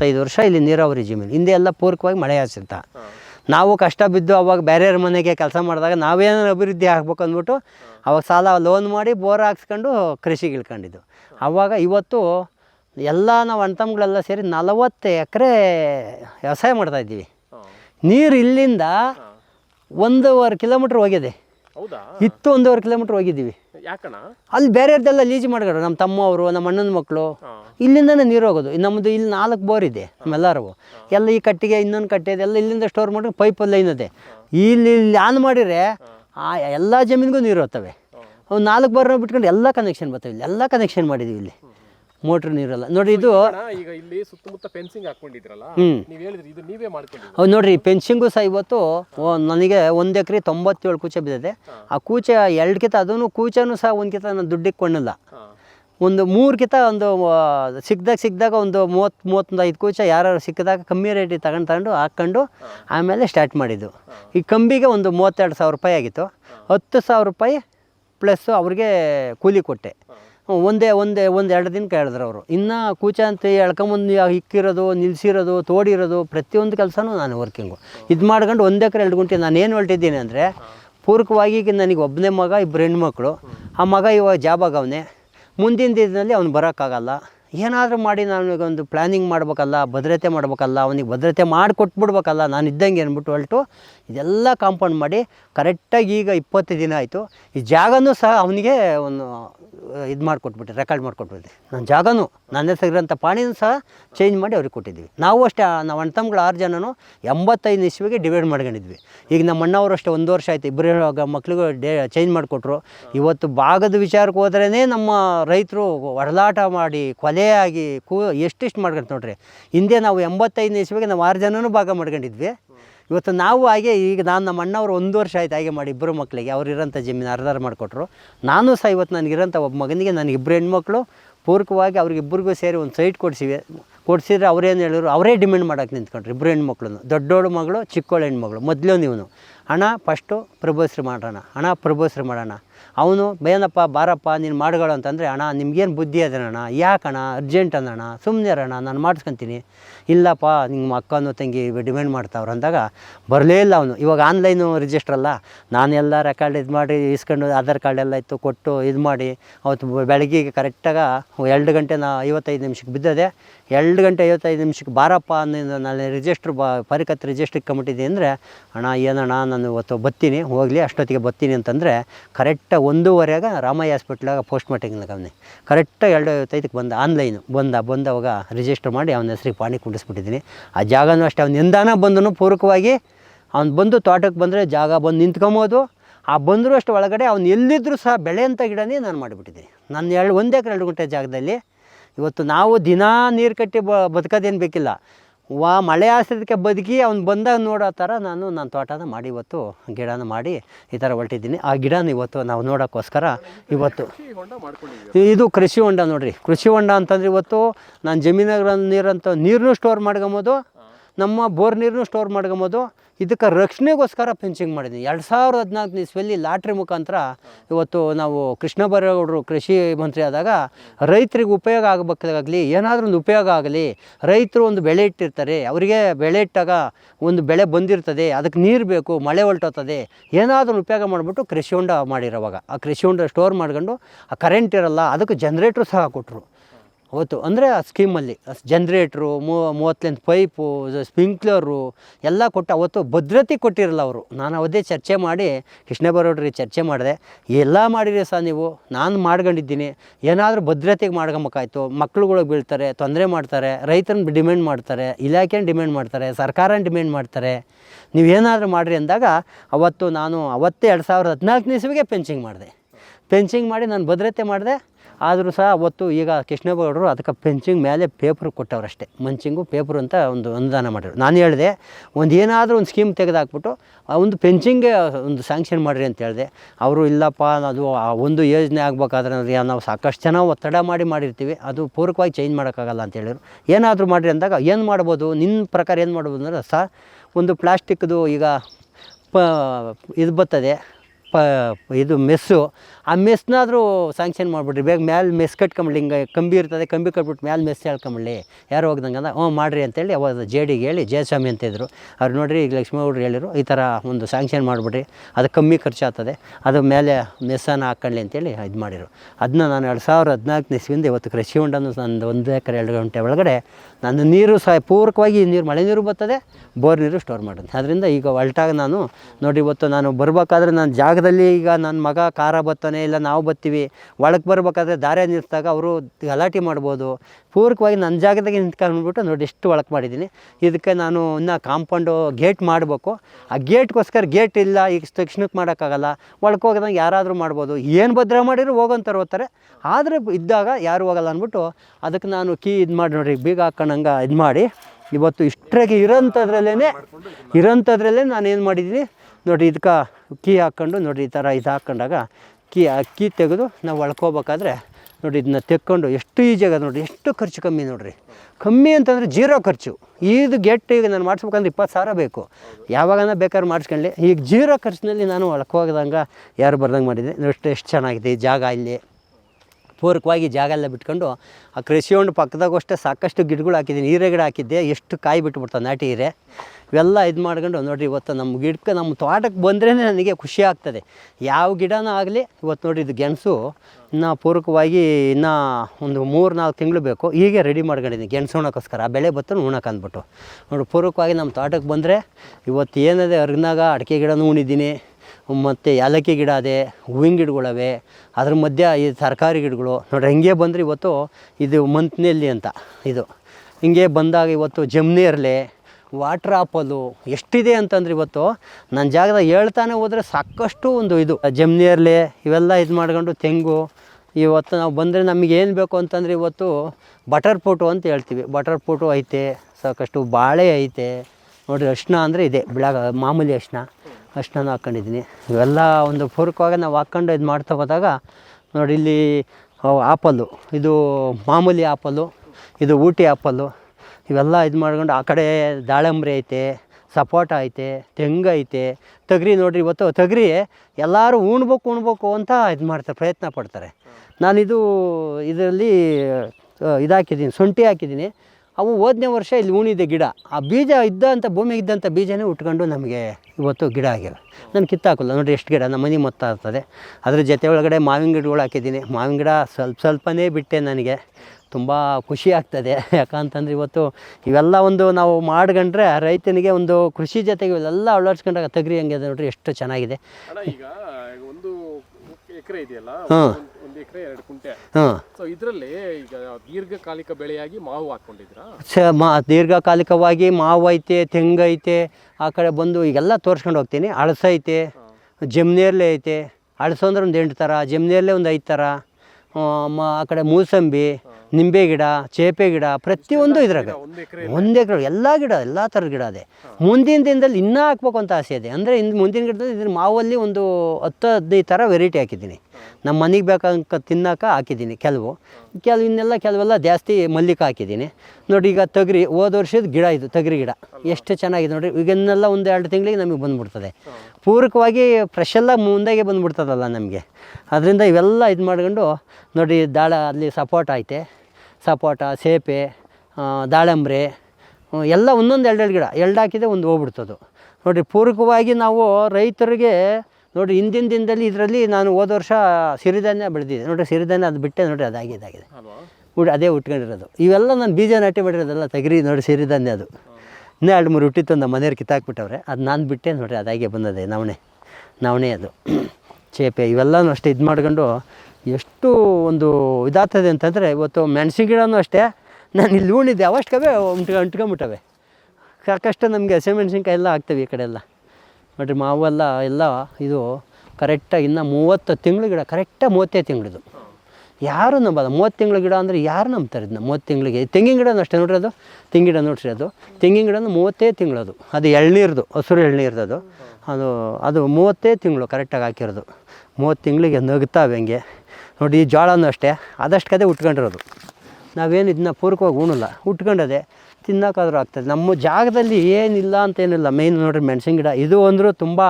ನಲವತ್ತೈದು ವರ್ಷ ಇಲ್ಲಿ ನೀರಾವರಿ ಜಮೀನು. ಹಿಂದೆ ಎಲ್ಲ ಪೂರಕವಾಗಿ ಮಳೆ ಆಶ್ರಿತ ನಾವು ಕಷ್ಟ ಬಿದ್ದು ಅವಾಗ ಬೇರೆಯವ್ರ ಮನೆಗೆ ಕೆಲಸ ಮಾಡಿದಾಗ ನಾವೇನಾದ್ರು ಅಭಿವೃದ್ಧಿ ಆಗ್ಬೇಕು ಅಂದ್ಬಿಟ್ಟು ಅವಾಗ ಸಾಲ ಲೋನ್ ಮಾಡಿ ಬೋರ್ ಹಾಕ್ಸ್ಕೊಂಡು ಕೃಷಿಗೆ ಇಳ್ಕೊಂಡಿದ್ದು. ಅವಾಗ ಇವತ್ತು ಎಲ್ಲ ನಾವು ಅಣ್ತಮ್ಗಳೆಲ್ಲ ಸೇರಿ ನಲವತ್ತು ಎಕರೆ ವ್ಯವಸಾಯ ಮಾಡ್ತಾಯಿದ್ದೀವಿ ನೀರು ಇಲ್ಲಿಂದ ಒಂದೂವರೆ ಕಿಲೋಮೀಟ್ರ್ ಹೋಗಿದೆ. ಹೌದಾ? ಇತ್ತು ಒಂದೂವರೆ ಕಿಲೋಮೀಟ್ರ್ ಹೋಗಿದ್ದೀವಿ ಅಲ್ಲಿ ಬೇರೆಯವ್ರದ್ದೆಲ್ಲ ಲೀಜ್ ಮಾಡ್ಕೊಂಡು ನಮ್ಮ ತಮ್ಮವರು ನಮ್ಮ ಅಣ್ಣನ ಮಕ್ಕಳು ಇಲ್ಲಿಂದನೇ ನೀರು ಹೋಗೋದು. ನಮ್ಮದು ಇಲ್ಲಿ ನಾಲ್ಕು ಬೋರ್ ಇದೆ ನಮ್ಮೆಲ್ಲರೂ ಎಲ್ಲ ಈ ಕಟ್ಟಿಗೆ ಇನ್ನೊಂದು ಕಟ್ಟೆ ಇದೆ. ಎಲ್ಲ ಇಲ್ಲಿಂದ ಸ್ಟೋರ್ ಮಾಡಿದ್ರೆ ಪೈಪ್ ಲೈನ್ ಇದೆ. ಇಲ್ಲಿ ಇಲ್ಲಿ ಆನ್ ಮಾಡಿದರೆ ಆ ಎಲ್ಲ ಜಮೀನಿಗೂ ನೀರು ಹೋಗ್ತವೆ. ನಾಲ್ಕು ಬೋರ್ನ ಬಿಟ್ಕೊಂಡು ಎಲ್ಲ ಕನೆಕ್ಷನ್ ಬರ್ತವೆ ಇಲ್ಲಿ. ಎಲ್ಲ ಕನೆಕ್ಷನ್ ಮಾಡಿದ್ದೀವಿ ಇಲ್ಲಿ. ಮೋಟ್ರ್ ನೀರಲ್ಲ. ನೋಡಿ ಇದು ಈಗ ಇಲ್ಲಿ ಸುತ್ತಮುತ್ತ ಫೆನ್ಸಿಂಗ್ ಹಾಕೊಂಡಿದ್ರಲ್ಲ. ನೀವ್ ಹೇಳಿದ್ರಿ ಇದು ನೀವೇ ಹೌದು ನೋಡ್ರಿ ಫೆನ್ಸಿಂಗು ಸಹ ಇವತ್ತು ನನಗೆ ಒಂದು ಎಕರೆ ತೊಂಬತ್ತೇಳು ಕೂಚೆ ಬಿದ್ದಿದೆ ಆ ಕೂಚೆ ಎರಡು ಕಿತ ಅದೂ ಕೂಚನೂ ಸಹ ಒಂದು ಕಿತ ನಾನು ದುಡ್ಡಿಗೆ ಕೊಂಡಿಲ್ಲ. ಒಂದು ಮೂರು ಕಿತ ಒಂದು ಸಿಕ್ಕಿದಾಗ ಸಿಕ್ದಾಗ ಸಿಕ್ಕಿದಾಗ ಒಂದು ಮೂವತ್ತು ಮೂವತ್ತೊಂದು ಐದು ಕೂಚ ಯಾರು ಸಿಕ್ಕಿದಾಗ ಕಮ್ಮಿ ರೇಟಿಗೆ ತಗೊಂಡು ತಗೊಂಡು ಹಾಕ್ಕೊಂಡು ಆಮೇಲೆ ಸ್ಟಾರ್ಟ್ ಮಾಡಿದ್ದು. ಈ ಕಂಬಿಗೆ ಒಂದು ಮೂವತ್ತೆರಡು ಸಾವಿರ ರೂಪಾಯಿ ಆಗಿತ್ತು. ಹತ್ತು ಸಾವಿರ ರೂಪಾಯಿ ಪ್ಲಸ್ಸು ಅವ್ರಿಗೆ ಕೂಲಿ ಕೊಟ್ಟೆ. ಒಂದೇ ಒಂದೇ, ಒಂದು ಎರಡು ದಿನ ಹೇಳಿದ್ರು ಅವರು. ಇನ್ನು ಕೂಚ ಅಂತ ಎಳ್ಕೊಂಬಂದು ಇಕ್ಕಿರೋದು, ನಿಲ್ಸಿರೋದು, ತೋಡಿರೋದು ಪ್ರತಿಯೊಂದು ಕೆಲಸನೂ ನಾನು ವರ್ಕಿಂಗು ಇದು ಮಾಡ್ಕೊಂಡು ಒಂದು ಎಕರೆ ಎರಡು ಗುಂಟೆ ನಾನು ಏನು ಹೊರಟಿದ್ದೀನಿ ಅಂದರೆ ಪೂರಕವಾಗಿ ನನಗೆ ಒಬ್ಬನೇ ಮಗ ಇಬ್ಬರು ಹೆಣ್ಮಕ್ಳು. ಆ ಮಗ ಇವಾಗ ಜಾಬ್ ಆಗವನೇ. ಮುಂದಿನ ದಿನದಲ್ಲಿ ಅವ್ನು ಬರೋಕ್ಕಾಗಲ್ಲ. ಏನಾದರೂ ಮಾಡಿ ನಾನು ಒಂದು ಪ್ಲ್ಯಾನಿಂಗ್ ಮಾಡ್ಬೇಕಲ್ಲ, ಭದ್ರತೆ ಮಾಡ್ಬೇಕಲ್ಲ, ಅವನಿಗೆ ಭದ್ರತೆ ಮಾಡಿ ಕೊಟ್ಬಿಡ್ಬೇಕಲ್ಲ ನಾನು ಇದ್ದಂಗೆ ಅಂದ್ಬಿಟ್ಟು ಹೊರಟು. ಇದೆಲ್ಲ ಕಾಂಪೌಂಡ್ ಮಾಡಿ ಕರೆಕ್ಟಾಗಿ ಈಗ ಇಪ್ಪತ್ತು ದಿನ ಆಯಿತು. ಈ ಜಾಗನೂ ಸಹ ಅವನಿಗೆ ಒಂದು ಇದು ಮಾಡಿಕೊಟ್ಬಿಟ್ಟೆ ರೆಕಾರ್ಡ್ ಮಾಡಿಕೊಟ್ಬಿಟ್ಟೆ ನನ್ನ ಜಾಗನೂ, ನನ್ನ ಹೆಸರಿರೋಂಥ ಪಾಣಿನೂ ಸಹ ಚೇಂಜ್ ಮಾಡಿ ಅವ್ರಿಗೆ ಕೊಟ್ಟಿದ್ವಿ ನಾವು ಅಷ್ಟೇ, ನಾವು ಅಣ್ಣ ತಮ್ಮಗಳು ಆರು ಜನನು ಎಂಬತ್ತೈದು ಇಸ್ವಿಗೆ ಡಿವೈಡ್ ಮಾಡ್ಕೊಂಡಿದ್ವಿ. ಈಗ ನಮ್ಮ ಅಣ್ಣವರು ಅಷ್ಟೇ ಒಂದು ವರ್ಷ ಆಯ್ತು, ಇಬ್ಬರು ಮಕ್ಳಿಗೂ ಡೇ ಚೇಂಜ್ ಮಾಡಿಕೊಟ್ರು. ಇವತ್ತು ಭಾಗದ ವಿಚಾರಕ್ಕೆ ಹೋದ್ರೇ ನಮ್ಮ ರೈತರು ಒಡಲಾಟ ಮಾಡಿ ಕೊಲೆ ಆಗಿ ಕೂ, ಎಷ್ಟಿಷ್ಟು ಮಾಡ್ಕೊಂಡು ನೋಡ್ರಿ. ಹಿಂದೆ ನಾವು ಎಂಬತ್ತೈದು ಇಸ್ವಿಗೆ ನಾವು ಆರು ಜನನೂ ಭಾಗ ಮಾಡ್ಕೊಂಡಿದ್ವಿ. ಇವತ್ತು ನಾವು ಹಾಗೆ ಈಗ ನಾನು ನಮ್ಮ ಅಣ್ಣವ್ರು ಒಂದು ವರ್ಷ ಆಯ್ತು ಹಾಗೆ ಮಾಡಿ ಇಬ್ಬರು ಮಕ್ಕಳಿಗೆ, ಅವ್ರು ಇರೋಂಥ ಜಮೀನು ಅರ್ಧಾರ ಮಾಡಿಕೊಟ್ರು. ನಾನು ಸಹ ಇವತ್ತು ನನಗಿರೋಂಥ ಒಬ್ಬ ಮಗನಿಗೆ ನನಗೆ ಇಬ್ಬರು ಹೆಣ್ಮಕ್ಳು, ಪೂರಕವಾಗಿ ಅವ್ರಿಗಿಬ್ಬರಿಗೂ ಸೇರಿ ಒಂದು ಸೈಟ್ ಕೊಡಿಸಿವೆ, ಕೊಡಿಸಿದ್ರೆ ಅವ್ರೇನು ಹೇಳಿದ್ರು, ಅವರೇ ಡಿಮ್ಯಾಂಡ್ ಮಾಡೋಕ್ಕೆ ನಿಂತ್ಕೊಂಡ್ರು ಇಬ್ಬರು ಹೆಣ್ಮಕ್ಳು ದೊಡ್ಡೋಳು ಮಗಳು, ಚಿಕ್ಕೋಳು ಹೆಣ್ಮಗಳು ಮೊದಲು ನೀವು ಹಣ ಫಸ್ಟು ಪ್ರಭೋಸ್ರು ಮಾಡೋಣ ಹಣ ಪ್ರಭೋಸ್ರು ಮಾಡೋಣ. ಅವನು ಏನಪ್ಪ ಬಾರಪ್ಪ, ನೀನು ಮಾಡ್ಗಳು ಅಂತಂದರೆ, ಅಣ್ಣ, ನಿಮ್ಗೇನು ಬುದ್ಧಿ ಅದೇನಣ್ಣ ಯಾಕಣ್ಣ? ಅರ್ಜೆಂಟ್ ಅಂದಣ್ಣ ಸುಮ್ಮನೆ ಅಣ್ಣ ನಾನು ಮಾಡಿಸ್ಕೊತೀನಿ. ಇಲ್ಲಪ್ಪ ನಿಮ್ಮ ಅಕ್ಕನೂ ತಂಗಿ ಡಿಮ್ಯಾಂಡ್ ಮಾಡ್ತಾವ್ರು ಅಂದಾಗ ಬರಲೇ ಇಲ್ಲ ಅವನು. ಇವಾಗ ಆನ್ಲೈನು ರಿಜಿಸ್ಟ್ರ್ ಅಲ್ಲ. ನಾನೆಲ್ಲ ರೆಕಾರ್ಡ್ ಇದು ಮಾಡಿ ಇಸ್ಕೊಂಡು ಆಧಾರ್ ಕಾರ್ಡ್ ಎಲ್ಲ ಇತ್ತು, ಕೊಟ್ಟು ಇದು ಮಾಡಿ, ಅವತ್ತು ಬೆಳಗ್ಗೆಗೆ ಕರೆಕ್ಟಾಗಿ ಎರಡು ಗಂಟೆ ನಾ ಐವತ್ತೈದು ನಿಮಿಷಕ್ಕೆ ಬಿದ್ದದೆ, ಎರಡು ಗಂಟೆ ಐವತ್ತೈದು ನಿಮಿಷಕ್ಕೆ ಬಾರಪ್ಪ ಅನ್ನೋ ನಾನು ರಿಜಿಸ್ಟ್ರ್ ಬಾ, ಪರಿಕತ್ ರಿಜಿಸ್ಟ್ರಿಗೆ ಕಮಿಟಿದೆ ಅಂದರೆ, ಅಣ್ಣ, ಏನಣ್ಣ, ನಾನು ಇವತ್ತು ಬತ್ತೀನಿ, ಹೋಗಲಿ, ಅಷ್ಟೊತ್ತಿಗೆ ಬತ್ತೀನಿ ಅಂತಂದರೆ ಕರೆಕ್ಟಾಗಿ ಒಂದೂವರೆಗೆ ರಾಮಯ್ಯ ಹಾಸ್ಪಿಟ್ಲಾಗ ಪೋಸ್ಟ್ ಮಾರ್ಟಿಂಗ್ನಾಗ ಅವನೇ ಕರೆಕ್ಟಾಗಿ ಎರಡು ಐವತ್ತೈದಕ್ಕೆ ಬಂದ ಆನ್ಲೈನು ಬಂದ ಬಂದ ಅವಾಗ ರಿಜಿಸ್ಟರ್ ಮಾಡಿ ಅವನ ಹೆಸ್ರಿಗೆ ಪಾಣಿ ಕುಂಡಿಸ್ಬಿಟ್ಟಿದ್ದೀನಿ. ಆ ಜಾಗನೂ ಅಷ್ಟೇ, ಅವ್ನು ನಿಂದಾನ ಬಂದನು ಪೂರಕವಾಗಿ. ಅವ್ನು ಬಂದು ತೋಟಕ್ಕೆ ಬಂದರೆ ಜಾಗ ಬಂದು ನಿಂತ್ಕೊಬೋದು. ಆ ಬಂದರೂ ಅಷ್ಟು ಒಳಗಡೆ, ಅವ್ನು ಎಲ್ಲಿದ್ದರೂ ಸಹ ಬೆಳೆ ಅಂತ ಗಿಡನೇ ನಾನು ಮಾಡಿಬಿಟ್ಟಿದ್ದೀನಿ. ನನ್ನ ಎರಡು, ಒಂದೇ ಎರಡು ಗುಂಟೆ ಜಾಗದಲ್ಲಿ. ಇವತ್ತು ನಾವು ದಿನಾ ನೀರು ಕಟ್ಟಿ ಬದುಕೋದೇನು ಬೇಕಿಲ್ಲ. ವಾ, ಮಳೆ ಆಶ್ರಿತಕ್ಕೆ ಬದುಕಿ ಅವ್ನು ಬಂದಾಗ ನೋಡೋ ಥರ ನಾನು ನನ್ನ ತೋಟನ ಮಾಡಿ ಇವತ್ತು ಗಿಡನ ಮಾಡಿ ಈ ಥರ ಹೊರಟಿದ್ದೀನಿ ಆ ಗಿಡನ ಇವತ್ತು ನಾವು ನೋಡೋಕ್ಕೋಸ್ಕರ ಇವತ್ತು ಇದು ಕೃಷಿ ಹೊಂಡ ನೋಡಿರಿ. ಕೃಷಿ ಹೊಂಡ ಅಂತಂದ್ರೆ ಇವತ್ತು ನಾನು ಜಮೀನಾಗ ನೀರಂತ ನೀರನ್ನು ಸ್ಟೋರ್ ಮಾಡ್ಕೊಬೋದು ನಮ್ಮ ಬೋರ್ ನೀರನ್ನು ಸ್ಟೋರ್ ಮಾಡ್ಕೊಬೋದು. ಇದಕ್ಕೆ ರಕ್ಷಣೆಗೋಸ್ಕರ ಫೆನ್ಸಿಂಗ್ ಮಾಡಿದ್ದೀನಿ ಎರಡು ಸಾವಿರದ ಹದಿನಾಲ್ಕನೇ ಇಸ್ವಿಯಲ್ಲಿ ಲಾಟ್ರಿ ಮುಖಾಂತರ ಇವತ್ತು ನಾವು ಕೃಷ್ಣ ಬೈರೇಗೌಡರು ಕೃಷಿ ಮಂತ್ರಿ ಆದಾಗ ರೈತರಿಗೆ ಉಪಯೋಗ ಆಗಬೇಕಾಗಲಿ, ಏನಾದರೂ ಒಂದು ಉಪಯೋಗ ಆಗಲಿ, ರೈತರು ಒಂದು ಬೆಳೆ ಇಟ್ಟಿರ್ತಾರೆ, ಅವರಿಗೆ ಬೆಳೆ ಇಟ್ಟಾಗ ಒಂದು ಬೆಳೆ ಬಂದಿರ್ತದೆ, ಅದಕ್ಕೆ ನೀರು ಬೇಕು, ಮಳೆ ಹೊಲ್ಟೋತದೆ, ಏನಾದರೂ ಉಪಯೋಗ ಮಾಡಿಬಿಟ್ಟು ಕೃಷಿ ಹೊಂಡ ಮಾಡಿರೋವಾಗ. ಆ ಕೃಷಿ ಹೊಂಡ ಸ್ಟೋರ್ ಮಾಡ್ಕೊಂಡು ಆ ಕರೆಂಟ್ ಇರಲ್ಲ, ಅದಕ್ಕೆ ಜನ್ರೇಟ್ರು ಸಹ ಕೊಟ್ಟರು ಅವತ್ತು ಅಂದರೆ ಆ ಸ್ಕೀಮಲ್ಲಿ ಜನ್ರೇಟ್ರು ಮೂವತ್ತಲಿಂದ ಪೈಪು ಸ್ಪಿಂಕ್ಲರು ಎಲ್ಲ ಕೊಟ್ಟು ಅವತ್ತು ಭದ್ರತೆ ಕೊಟ್ಟಿರಲ್ಲ ಅವರು. ನಾನು ಅವದೇ ಚರ್ಚೆ ಮಾಡಿ ಕೃಷ್ಣಬರೋಡ್ರಿಗೆ ಚರ್ಚೆ ಮಾಡಿದೆ. ಎಲ್ಲ ಮಾಡಿರಿ ಸಹ ನೀವು, ನಾನು ಮಾಡ್ಕೊಂಡಿದ್ದೀನಿ. ಏನಾದರೂ ಭದ್ರತೆಗೆ ಮಾಡ್ಕೊಬೇಕಾಯ್ತು. ಮಕ್ಳುಗಳಿಗೆ ಬೀಳ್ತಾರೆ, ತೊಂದರೆ ಮಾಡ್ತಾರೆ, ರೈತರನ್ನ ಡಿಮ್ಯಾಂಡ್ ಮಾಡ್ತಾರೆ ಇಲಾಖೆನ ಡಿಮ್ಯಾಂಡ್ ಮಾಡ್ತಾರೆ, ಸರ್ಕಾರನ ಡಿಮ್ಯಾಂಡ್ ಮಾಡ್ತಾರೆ. ನೀವೇನಾದರೂ ಮಾಡಿರಿ ಅಂದಾಗ ಅವತ್ತು ನಾನು ಅವತ್ತೇ ಎರಡು ಸಾವಿರದ ಹದಿನಾಲ್ಕನೇ ಪೆನ್ಸಿಂಗ್ ಮಾಡಿದೆ. ಪೆನ್ಷಿಂಗ್ ಮಾಡಿ ನಾನು ಭದ್ರತೆ ಮಾಡಿದೆ. ಆದರೂ ಸಹ ಅವತ್ತು ಈಗ ಕೃಷ್ಣಗೌಡರು ಅದಕ್ಕೆ ಪೆಂಚಿಂಗ್ ಮೇಲೆ ಪೇಪರ್ ಕೊಟ್ಟವ್ರಷ್ಟೇ ಮಂಚಿಂಗು ಪೇಪರ್ ಅಂತ ಒಂದು ಅನುದಾನ ಮಾಡಿದ್ರು. ನಾನು ಹೇಳಿದೆ, ಒಂದು ಏನಾದರೂ ಒಂದು ಸ್ಕೀಮ್ ತೆಗೆದಾಕ್ಬಿಟ್ಟು ಆ ಒಂದು ಪೆಂಚಿಂಗೇ ಒಂದು ಸ್ಯಾಂಕ್ಷನ್ ಮಾಡಿರಿ ಅಂತ ಹೇಳಿದೆ. ಅವರು ಇಲ್ಲಪ್ಪ, ಅದು ಆ ಒಂದು ಯೋಜನೆ ಆಗಬೇಕಾದ್ರೆ ನಾವು ಸಾಕಷ್ಟು ಜನ ಒತ್ತಡ ಮಾಡಿ ಮಾಡಿರ್ತೀವಿ, ಅದು ಪೂರಕವಾಗಿ ಚೇಂಜ್ ಮಾಡೋಕ್ಕಾಗಲ್ಲ ಅಂತ ಹೇಳಿದರು. ಏನಾದರೂ ಮಾಡಿರಿ ಅಂದಾಗ ಏನು ಮಾಡ್ಬೋದು? ನಿನ್ನ ಪ್ರಕಾರ ಏನು ಮಾಡ್ಬೋದು ಅಂದರೆ ಸಹ ಒಂದು ಪ್ಲಾಸ್ಟಿಕ್ದು ಈಗ ಪ ಇದು ಬರ್ತದೆ, ಪ ಇದು ಮೆಸ್ಸು ಆ ಮೆಸ್ನಾದರೂ ಸ್ಯಾಂಕ್ಷನ್ ಮಾಡಿಬಿಡ್ರಿ ಬೇಗ ಮ್ಯಾಲೆ ಮೆಸ್ ಕಟ್ಕೊಂಬಿಡ್ಲಿ. ಹಿಂಗೆ ಕಂಬಿ ಇರ್ತದೆ, ಕಂಬಿ ಕಟ್ಬಿಟ್ಟು ಮ್ಯಾಲೆ ಮೆಸ್ ಹೇಳ್ಕೊಂಬಿಡ್ಲಿ. ಯಾರು ಹೋಗ್ದಂಗೆ ಅಂದ ಹ್ಞೂ ಮಾಡಿರಿ ಅಂತೇಳಿ ಅವಾಗ ಜೆ ಡಿಗೆ ಹೇಳಿ, ಜಯಸ್ವಾಮಿ ಅಂತ ಇದ್ರು. ಅವ್ರು ನೋಡಿರಿ, ಈಗ ಲಕ್ಷ್ಮೀ ಹುಡ್ರು ಹೇಳಿರು, ಈ ಥರ ಒಂದು ಸ್ಯಾಂಕ್ಷನ್ ಮಾಡಿಬಿಡ್ರಿ. ಅದು ಕಮ್ಮಿ ಖರ್ಚಾಗ್ತದೆ. ಅದು ಮೇಲೆ ಮೆಸ್ಸನ್ನು ಹಾಕ್ಕೊಳ್ಳಿ ಅಂತೇಳಿ ಇದು ಮಾಡಿರು. ಅದನ್ನ ನಾನು ಎರಡು ಸಾವಿರದ ಹದಿನಾಲ್ಕನೇ ಇಸ್ವಿಯಿಂದ ಇವತ್ತು ಕೃಷಿ ಹೊಂಡನ್ನು ನಂದು ಒಂದು ಎಕರೆ, ಎರಡು ಗಂಟೆ ಒಳಗಡೆ ನಾನು ನೀರು ಸಹ ಪೂರಕವಾಗಿ ನೀರು ಮಳೆ ನೀರು ಬರ್ತದೆ, ಬೋರ್ ನೀರು ಸ್ಟೋರ್ ಮಾಡೋದು ಅದರಿಂದ ಈಗ ಒಲ್ಟಾಗಿ ನಾನು ನೋಡಿ ಇವತ್ತು ನಾನು ಬರಬೇಕಾದ್ರೆ ನಾನು ಜಾಗದಲ್ಲಿ ಈಗ ನನ್ನ ಮಗ ಕಾರ ಇಲ್ಲ, ನಾವು ಬರ್ತೀವಿ ಒಳಗೆ ಬರ್ಬೇಕಾದ್ರೆ ದಾರಿ ನಿಲ್ಸಿದಾಗ ಅವರು ಗಲಾಟೆ ಮಾಡ್ಬೋದು. ಪೂರ್ವಕವಾಗಿ ನನ್ನ ಜಾಗದಾಗೆ ನಿಂತ್ಕೊಂಡ್ಬಿಟ್ಟು ನೋಡಿ ಎಷ್ಟು ಒಳಗೆ ಮಾಡಿದ್ದೀನಿ. ಇದಕ್ಕೆ ನಾನು ಇನ್ನು ಕಾಂಪೌಂಡು ಗೇಟ್ ಮಾಡಬೇಕು. ಆ ಗೇಟ್ಗೋಸ್ಕರ ಗೇಟ್ ಇಲ್ಲ ಈಗ ತಕ್ಷಣಕ್ಕೆ ಮಾಡೋಕ್ಕಾಗಲ್ಲ. ಒಳಕ್ಕೆ ಹೋಗೋದಂಗೆ ಯಾರಾದರೂ ಮಾಡ್ಬೋದು. ಏನು ಭದ್ರ ಮಾಡಿದ್ರು ಹೋಗೋಂಥವ್ರು ಹೋಗ್ತಾರೆ. ಆದರೆ ಇದ್ದಾಗ ಯಾರು ಹೋಗಲ್ಲ ಅಂದ್ಬಿಟ್ಟು ಅದಕ್ಕೆ ನಾನು ಕೀ ಇದು ಮಾಡಿ ನೋಡಿರಿ, ಬೀಗ ಹಾಕೊಂಡಂಗೆ ಇದು ಮಾಡಿ. ಇವತ್ತು ಇಷ್ಟರಾಗಿ ಇರೋಂಥದ್ರಲ್ಲೇ ಇರೋಂಥದ್ರಲ್ಲೇ ನಾನು ಏನು ಮಾಡಿದ್ದೀನಿ. ನೋಡಿ ಇದಕ್ಕೆ ಕೀ ಹಾಕ್ಕೊಂಡು ನೋಡಿ ಈ ಥರ ಇದು ಹಾಕ್ಕೊಂಡಾಗ ಅಕ್ಕಿ ಕೀ ತೆಗೆದು ನಾವು ಒಳ್ಕೋಬೇಕಾದ್ರೆ ನೋಡಿ ಇದನ್ನ ತೆಕ್ಕೊಂಡು ಎಷ್ಟು ಈಜಿ ಆಗೋದು ನೋಡಿ, ಎಷ್ಟು ಖರ್ಚು ಕಮ್ಮಿ ನೋಡಿರಿ. ಕಮ್ಮಿ ಅಂತಂದರೆ ಜೀರೋ ಖರ್ಚು. ಇದು ಗೆಟ್ ಈಗ ನಾನು ಮಾಡಿಸ್ಬೇಕಂದ್ರೆ ಇಪ್ಪತ್ತು ಸಾವಿರ ಬೇಕು. ಯಾವಾಗನ ಬೇಕಾದ್ರೆ ಮಾಡಿಸ್ಕೊಳ್ಳಿ. ಈಗ ಜೀರೋ ಖರ್ಚಿನಲ್ಲಿ ನಾನು ಒಳಕೋಗ್ದಂಗೆ ಯಾರು ಬರ್ದಂಗೆ ಮಾಡಿದ್ದೆ ಎಷ್ಟು ಎಷ್ಟು ಚೆನ್ನಾಗಿದೆ ಈ ಜಾಗ ಇಲ್ಲಿ. ಪೂರಕವಾಗಿ ಜಾಗ ಎಲ್ಲ ಬಿಟ್ಕೊಂಡು ಆ ಕೃಷಿ ಹೊಂಡ ಪಕ್ಕದಾಗಷ್ಟೇ ಸಾಕಷ್ಟು ಗಿಡಗಳು ಹಾಕಿದ್ದೀನಿ. ಹೀರೆ ಗಿಡ ಹಾಕಿದ್ದೆ. ಎಷ್ಟು ಕಾಯಿ ಬಿಟ್ಬಿಡ್ತಾವೆ ನಾಟಿ ಹೀರೆ. ಇವೆಲ್ಲ ಇದು ಮಾಡ್ಕೊಂಡು ನೋಡಿರಿ, ಇವತ್ತು ನಮ್ಮ ಗಿಡಕ್ಕೆ ನಮ್ಮ ತೋಟಕ್ಕೆ ಬಂದ್ರೇ ನನಗೆ ಖುಷಿ ಆಗ್ತದೆ. ಯಾವ ಗಿಡನೂ ಆಗಲಿ, ಇವತ್ತು ನೋಡಿ ಇದು ಗೆಣಸು. ಇನ್ನೂ ಪೂರಕವಾಗಿ ಇನ್ನೂ ಒಂದು ಮೂರು ನಾಲ್ಕು ತಿಂಗಳು ಬೇಕು. ಹೀಗೆ ರೆಡಿ ಮಾಡ್ಕೊಂಡಿದ್ದೀನಿ ಗೆಣಸು ಉಣಕ್ಕೋಸ್ಕರ. ಬೆಳೆ ಬತ್ತನ್ನು ಉಣಕ್ಕೆ ಅಂದ್ಬಿಟ್ಟು. ನೋಡಿ ಪೂರಕವಾಗಿ ನಮ್ಮ ತೋಟಕ್ಕೆ ಬಂದರೆ ಇವತ್ತು ಏನಿದೆ, ಅರ್ಗನಾಗ ಅಡಿಕೆ ಗಿಡನೂ ಉಣಿದ್ದೀನಿ. ಮತ್ತು ಏಲಕ್ಕಿ ಗಿಡ ಅದೇ, ಹೂವಿನ ಗಿಡಗಳವೆ ಅದ್ರ ಮಧ್ಯೆ ಈ ತರಕಾರಿ ಗಿಡಗಳು. ನೋಡ್ರಿ, ಹೀಗೆ ಬಂದರೆ ಇವತ್ತು ಇದು ಮಂತ್ನಲ್ಲಿ ಅಂತ ಇದು. ಹಿಂಗೆ ಬಂದಾಗ ಇವತ್ತು ಜಮ್ನೇರ್ಲೆ ವಾಟ್ರ್ ಆಪಲು ಎಷ್ಟಿದೆ ಅಂತಂದ್ರೆ ಇವತ್ತು ನನ್ನ ಜಾಗದಾಗ ಹೇಳ್ತಾನೆ ಹೋದರೆ ಸಾಕಷ್ಟು ಒಂದು ಇದು. ಜಮ್ನೇರ್ಲೆ ಇವೆಲ್ಲ ಇದು ಮಾಡ್ಕೊಂಡು ತೆಂಗು, ಇವತ್ತು ನಾವು ಬಂದರೆ ನಮಗೆ ಏನು ಬೇಕು ಅಂತಂದರೆ ಇವತ್ತು ಬಟರ್ ಪೋಟು ಅಂತ ಹೇಳ್ತೀವಿ. ಬಟರ್ ಪೋಟು ಐತೆ, ಸಾಕಷ್ಟು ಬಾಳೆ ಐತೆ. ನೋಡಿರಿ, ಅರಿಶಿನ ಅಂದರೆ ಇದೆ, ಬೆಳಗ ಮಾಮೂಲಿ ಅರಿಶಿನ. ಅರಿಶಿನ ಹಾಕ್ಕೊಂಡಿದ್ದೀನಿ ಇವೆಲ್ಲ ಒಂದು ಪೂರಕವಾಗಿ ನಾವು ಹಾಕ್ಕೊಂಡು ಇದು ಮಾಡ್ತಾ ಹೋದಾಗ, ನೋಡಿ ಇಲ್ಲಿ ಆಪಲ್ಲು. ಇದು ಮಾಮೂಲಿ ಆಪಲ್ಲು, ಇದು ಊಟಿ ಆಪಲ್ಲು. ಇವೆಲ್ಲ ಇದು ಮಾಡ್ಕೊಂಡು ಆ ಕಡೆ ದಾಳಂಬ್ರಿ ಐತೆ, ಸಪೋಟ ಐತೆ, ತೆಂಗು ಐತೆ, ತೊಗರಿ ನೋಡಿರಿ ಇವತ್ತು ತೊಗರಿ ಎಲ್ಲರೂ ಉಣ್ಬೇಕು ಉಣ್ಬೇಕು ಅಂತ ಇದು ಮಾಡ್ತಾರೆ ಪ್ರಯತ್ನ ಪಡ್ತಾರೆ. ನಾನಿದು ಇದರಲ್ಲಿ ಇದಾಕಿದ್ದೀನಿ, ಶುಂಠಿ ಹಾಕಿದ್ದೀನಿ. ಅವು ಹೋದನೇ ವರ್ಷ ಇಲ್ಲಿ ಉಣಿದೆ ಗಿಡ. ಆ ಬೀಜ ಇದ್ದಂಥ ಭೂಮಿಗೆ ಇದ್ದಂಥ ಬೀಜನೇ ಉಟ್ಕೊಂಡು ನಮಗೆ ಇವತ್ತು ಗಿಡ ಆಗಿಲ್ಲ ನಾನು ಕಿತ್ತಾಕಲ್ಲ ನೋಡಿರಿ ಎಷ್ಟು ಗಿಡ ನಮ್ಮ ಮನೆ ಮೊತ್ತ ಆಗ್ತದೆ. ಅದ್ರ ಜೊತೆ ಒಳಗಡೆ ಮಾವಿನ ಗಿಡಗಳು ಹಾಕಿದ್ದೀನಿ. ಮಾವಿನ ಗಿಡ ಸ್ವಲ್ಪ ಸ್ವಲ್ಪನೇ ಬಿಟ್ಟೆ ನನಗೆ. ತುಂಬ ಖುಷಿ ಆಗ್ತದೆ. ಯಾಕಂತಂದ್ರೆ ಇವತ್ತು ಇವೆಲ್ಲ ಒಂದು ನಾವು ಮಾಡ್ಕೊಂಡ್ರೆ ರೈತನಿಗೆ ಒಂದು ಕೃಷಿ ಜೊತೆಗೆ ಇವೆಲ್ಲ ಅಳವಡಿಸ್ಕೊಂಡಾಗ ತಗರಿ ಹಂಗೆ ನೋಡಿರಿ ಎಷ್ಟು ಚೆನ್ನಾಗಿದೆ. ಒಂದು ಎಕರೆ ಇದೆಯಲ್ಲ ಹಾಂ. ಒಂದ್- ಎಕರೆ ಎರಡು ಕುಂಟೆ. ಹಾಂ. ಸೊ ಇದರಲ್ಲಿ ಈಗ ದೀರ್ಘಕಾಲಿಕ ಬೆಳೆಯಾಗಿ ಮಾವು ಹಾಕೊಂಡಿದ್ರಾ ಸ ಮಾ ದೀರ್ಘಕಾಲಿಕವಾಗಿ ಮಾವು ಐತೆ ತೆಂಗೈತೆ ಐತೆ ಆ ಕಡೆ ಬಂದು ಈಗೆಲ್ಲ ತೋರಿಸ್ಕೊಂಡು ಹೋಗ್ತೀನಿ. ಹಳಸ ಐತೆ ಜಮ್ನೇರ್ಲೆ ಐತೆ. ಹಳಸು ಅಂದ್ರೆ ಒಂದು ಎಂಟು ಥರ ಜಮ್ನೇರ್ಲೆ ಒಂದು ಐದು ಥರ. ಆ, ಮ ಆ ಕಡೆ ಮೂಸಂಬಿ ನಿಂಬೆ ಗಿಡ ಚೇಪೆ ಗಿಡ ಪ್ರತಿಯೊಂದು ಇದ್ರಾಗ. ಒಂದು ಎಕರೆ ಎಲ್ಲ ಗಿಡ ಎಲ್ಲ ಥರದ ಗಿಡ ಅದೇ. ಮುಂದಿನ ದಿನದಲ್ಲಿ ಇನ್ನೂ ಹಾಕ್ಬೇಕು ಅಂತ ಆಸೆ ಇದೆ. ಅಂದರೆ ಇನ್ನು ಮುಂದಿನ ಗಿಡದಲ್ಲಿ ಇದ್ರ ಮಾವಲ್ಲಿ ಒಂದು ಹತ್ತು ಹದಿನೈದು ಥರ ವೆರೈಟಿ ಹಾಕಿದ್ದೀನಿ. ನಮ್ಮ ಮನೆಗೆ ಬೇಕಂಕ ತಿನ್ನೋಕೆ ಹಾಕಿದ್ದೀನಿ ಕೆಲವು. ಕೆಲವು ಇನ್ನೆಲ್ಲ ಕೆಲವೆಲ್ಲ ಜಾಸ್ತಿ ಮಲ್ಲಿಕ ಹಾಕಿದ್ದೀನಿ. ನೋಡಿ ಈಗ ತೊಗರಿ ಹೋದ ವರ್ಷದ ಗಿಡ ಇದು ತೊಗರಿ ಗಿಡ. ಎಷ್ಟು ಚೆನ್ನಾಗಿದೆ ನೋಡಿ ಈಗನ್ನೆಲ್ಲ ಒಂದು ಎರಡು ತಿಂಗಳಿಗೆ ನಮಗೆ ಬಂದ್ಬಿಡ್ತದೆ. ಪೂರಕವಾಗಿ ಫ್ರೆಶ್ ಎಲ್ಲ ಮುಂದಾಗೆ ಬಂದ್ಬಿಡ್ತದಲ್ಲ ನಮಗೆ. ಅದರಿಂದ ಇವೆಲ್ಲ ಇದು ಮಾಡ್ಕೊಂಡು ನೋಡಿ ದಾಳ ಅಲ್ಲಿ ಸಪೋಟ ಐತೆ. ಸಪೋಟ ಸೇಪೆ ದಾಳಂಬ್ರೆ ಎಲ್ಲ ಒಂದೊಂದು ಎರಡೆರಡು ಗಿಡ. ಎರಡು ಹಾಕಿದೆ ಒಂದು ಹೋಗ್ಬಿಡ್ತದು. ನೋಡಿ ಪೂರಕವಾಗಿ ನಾವು ರೈತರಿಗೆ ನೋಡಿ ಹಿಂದಿನ ದಿನದಲ್ಲಿ ಇದರಲ್ಲಿ ನಾನು ಹೋದ ವರ್ಷ ಸಿರಿಧಾನ್ಯ ಬೆಳೆದಿದ್ದೆ ನೋಡಿ ಸಿರಿಧಾನ್ಯ ಅದು ಬಿಟ್ಟೆ ನೋಡಿ ಅದಾಗಿದೆ ಅಲ್ವಾ? ಉಡ್ ಅದೇ ಉಟ್ಕೊಂಡಿರೋದು. ಇವೆಲ್ಲ ನಾನು ಬೀಜ ನಾಟಿ ಮಾಡಿರೋದೆಲ್ಲ ತೆಗರಿ ನೋಡಿ ಸಿರಿಧಾನ್ಯ ಅದು. ಇನ್ನೂ ಎರಡು ಮೂರು ಹುಟ್ಟಿತ್ತು ನಮ್ಮ ಮನೆಯವ್ರು ಕಿತ್ತಾಕ್ಬಿಟ್ಟವ್ರೆ. ಅದು ನಾನು ಬಿಟ್ಟೆ ನೋಡಿ ಅದಾಗೆ ಬಂದದೆ ನವಣೆ. ನವಣೆ ಅದು. ಚೇಪೆ ಇವೆಲ್ಲನೂ ಅಷ್ಟೇ ಇದು ಮಾಡ್ಕೊಂಡು ಎಷ್ಟು ಒಂದು ಇದಾಗ್ತದೆ ಅಂತಂದರೆ ಇವತ್ತು ಮೆಣಸಿನ ಗಿಡನೂ ಅಷ್ಟೇ. ನಾನು ಇಲ್ಲಿ ಉಣಿದ್ದೆ ಅವಷ್ಟವೇ ಉಂಟು ಅಂಟ್ಕೊಂಬಿಟ್ಟವೆ ಸಾಕಷ್ಟು ನಮಗೆ ಹಸಿಮೆಣ್ಸಿನ್ಕಾಯಿ ಎಲ್ಲ ಆಗ್ತವೆ ಈ ಕಡೆ ಎಲ್ಲ. ನೋಡ್ರಿ, ಮಾವೆಲ್ಲ ಎಲ್ಲ ಇದು ಕರೆಕ್ಟಾಗಿ ಇನ್ನು ಮೂವತ್ತು ತಿಂಗಳು ಗಿಡ ಕರೆಕ್ಟಾಗಿ ಮೂವತ್ತೇ ತಿಂಗಳಿದು ಯಾರು ನಂಬಲ್ಲ. ಮೂವತ್ತು ತಿಂಗಳ ಗಿಡ ಅಂದರೆ ಯಾರು ನಂಬ್ತಾರೆ ಇದನ್ನ? ಮೂವತ್ತು ತಿಂಗಳಿಗೆ. ತೆಂಗಿನ ಗಿಡನೂ ಅಷ್ಟೇ ನೋಡ್ರಿ ಅದು? ತೆಂಗಿನ ಗಿಡ ನೋಡ್ರಿ ಅದು? ತೆಂಗಿನ ಗಿಡನೂ ಮೂವತ್ತೇ ತಿಂಗಳದು ಅದು. ಎಳ್ನೀರ್ದು, ಹಸಿರು ಎಳ್ನೀರ್ದು ಅದು. ಅದು ಅದು ಮೂವತ್ತೇ ತಿಂಗಳು ಕರೆಕ್ಟಾಗಿ ಹಾಕಿರೋದು. ಮೂವತ್ತು ತಿಂಗಳಿಗೆ ನಗುತ್ತಾವೆ ಹೆಂಗೆ. ನೋಡಿ, ಈ ಜೋಳನೂ ಅಷ್ಟೇ. ಆದಷ್ಟು ಕದೆ ಉಟ್ಕೊಂಡಿರೋದು. ನಾವೇನು ಇದನ್ನ ಪೂರಕವಾಗಿ ಉಣಲ್ಲ. ಉಟ್ಕೊಂಡದೆ ತಿನ್ನೋಕ್ಕಾದ್ರೂ ಆಗ್ತದೆ. ನಮ್ಮ ಜಾಗದಲ್ಲಿ ಏನಿಲ್ಲ ಅಂತೇನಿಲ್ಲ. ಮೇಯ್ನ್ ನೋಡಿರಿ ಮೆಣಸಿನ ಗಿಡ. ಇದು ಅಂದರೂ ತುಂಬ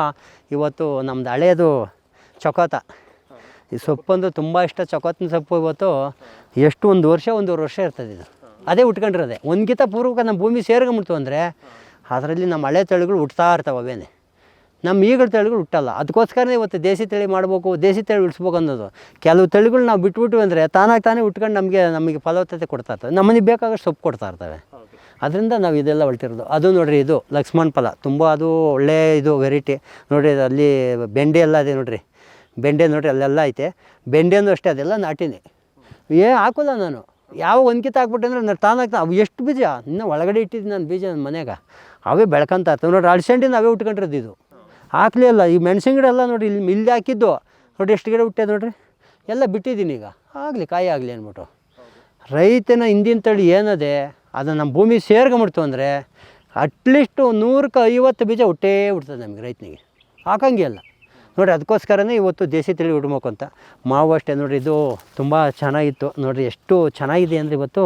ಇವತ್ತು ನಮ್ಮದು ಹಳೆಯದು ಚೊಕೋತ. ಈ ಸೊಪ್ಪು ಅಂದರೆ ತುಂಬ ಇಷ್ಟ. ಚೊಕೋತಿನ ಸೊಪ್ಪು ಇವತ್ತು ಎಷ್ಟು ಒಂದು ವರ್ಷ, ಒಂದೂವರೆ ವರ್ಷ ಇರ್ತದೆ ಇದು. ಅದೇ ಉಟ್ಕೊಂಡಿರೋದೆ. ಒಂದ್ಗಿಂತ ಪೂರ್ವಕ ನಮ್ಮ ಭೂಮಿ ಸೇರ್ಕೊಂಬಿಡ್ತು ಅಂದರೆ ಅದರಲ್ಲಿ ನಮ್ಮ ಹಳೆ ತಳಿಗಳು ಹುಟ್ತಾ ಇರ್ತಾವೆ ಅವೇನೆ. ನಮ್ಮ ಈಗಳ ತಳಿಗಳು ಹುಟ್ಟಲ್ಲ. ಅದಕ್ಕೋಸ್ಕರನೇ ಇವತ್ತು ದೇಸಿ ತಳಿ ಮಾಡಬೇಕು, ದೇಸಿ ತಳಿ ಉಳಿಸ್ಬೇಕು ಅನ್ನೋದು. ಕೆಲವು ತಳಿಗಳು ನಾವು ಬಿಟ್ಬಿಟ್ಟು ಅಂದರೆ ತಾನಾಗಿ ತಾನೇ ಉಟ್ಕೊಂಡು ನಮಗೆ ನಮಗೆ ಫಲವತ್ತತೆ ಕೊಡ್ತಾ ಇರ್ತವೆ. ನಮ್ಮನಿಗೆ ಬೇಕಾಗಷ್ಟು ಸೊಪ್ಪು ಕೊಡ್ತಾ ಇರ್ತವೆ. ಅದರಿಂದ ನಾವು ಇದೆಲ್ಲ ಹೊಳ್ತಿರೋದು ಅದು ನೋಡಿರಿ ಇದು ಲಕ್ಷ್ಮಣ ಫಲ. ತುಂಬ ಅದು ಒಳ್ಳೆ ಇದು ವೆರೈಟಿ ನೋಡ್ರಿ ಅಲ್ಲಿ ಬೆಂಡೆ ಎಲ್ಲ ಇದೆ ನೋಡಿರಿ. ಬೆಂಡೆ ನೋಡಿರಿ ಅಲ್ಲೆಲ್ಲ ಐತೆ. ಬೆಂಡೆನೂ ಅಷ್ಟೇ ಅದೆಲ್ಲ ನಾಟಿನಿ. ಏ, ಹಾಕೋಲ್ಲ ನಾನು. ಯಾವ ಒಂದ್ಕಿತ ಹಾಕ್ಬಿಟ್ಟೆ ಅಂದರೆ ನಾನು ತಾನಾಗ್ತಾ ಅವು ಎಷ್ಟು ಬೀಜ? ಇನ್ನೂ ಒಳಗಡೆ ಇಟ್ಟಿದ್ದು ನಾನು ಬೀಜ ನನ್ನ ಮನೆಯಾಗ. ಅವೇ ಬೆಳ್ಕೊಂತ ಇರ್ತವೆ ನೋಡಿರಿ ಅಳ್ಸಂಡಿನ ಅವೇ ಉಟ್ಕೊಂಡಿರೋದು ಇದು. ಹಾಕಲೇ ಇಲ್ಲ. ಈ ಮೆಣಸಿನ ಗಿಡ ಎಲ್ಲ ನೋಡಿ ಇಲ್ಲಿ ಇಲ್ಲಿ ಹಾಕಿದ್ದು. ನೋಡಿ ಎಷ್ಟು ಗಿಡ ಹುಟ್ಟೆ ನೋಡಿರಿ? ಎಲ್ಲ ಬಿಟ್ಟಿದ್ದೀನಿ ಈಗ. ಆಗಲಿ, ಕಾಯಿ ಆಗಲಿ ಅಂದ್ಬಿಟ್ಟು. ರೈತನ ಹಿಂದಿನ ತಳಿ ಏನದೆ? ಅದು ನಮ್ಮ ಭೂಮಿ ಸೇರ್ಕೊಂಬಿಡ್ತು ಅಂದರೆ ಅಟ್ಲೀಸ್ಟು ನೂರಕ್ಕೆ ಐವತ್ತು ಬೀಜ ಹುಟ್ಟೇ ಹುಡ್ತದೆ ನಮಗೆ ರೈತನಿಗೆ. ಹಾಕಂಗೆ ಅಲ್ಲ. ನೋಡಿ ಅದಕ್ಕೋಸ್ಕರನೇ ಇವತ್ತು ದೇಸಿ ತಳಿ ಉಡ್ಬೇಕು ಅಂತ. ಮಾವು ಅಷ್ಟೇ ನೋಡಿರಿ, ಇದು ತುಂಬ ಚೆನ್ನಾಗಿತ್ತು. ನೋಡಿರಿ, ಎಷ್ಟು ಚೆನ್ನಾಗಿದೆ ಅಂದರೆ ಇವತ್ತು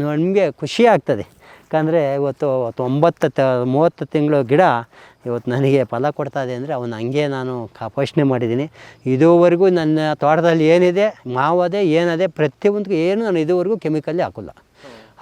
ನಮಗೆ ಖುಷಿ ಆಗ್ತದೆ. ಯಾಕಂದರೆ ಇವತ್ತು ತೊಂಬತ್ತು ತ, ಮೂವತ್ತು ತಿಂಗಳು ಗಿಡ ಇವತ್ತು ನನಗೆ ಫಲ ಕೊಡ್ತಾ ಇದೆ ಅಂದರೆ ಅವನು ಹಂಗೆ ನಾನು ಕಾಪೋಷಣೆ ಮಾಡಿದ್ದೀನಿ. ಇದುವರೆಗೂ ನನ್ನ ತೋಟದಲ್ಲಿ ಏನಿದೆ ಮಾವದೆ ಏನದೆ ಪ್ರತಿಯೊಂದಕ್ಕೂ ಏನು ನಾನು ಇದುವರೆಗೂ ಕೆಮಿಕಲ್ಲೇ ಹಾಕಿಲ್ಲ.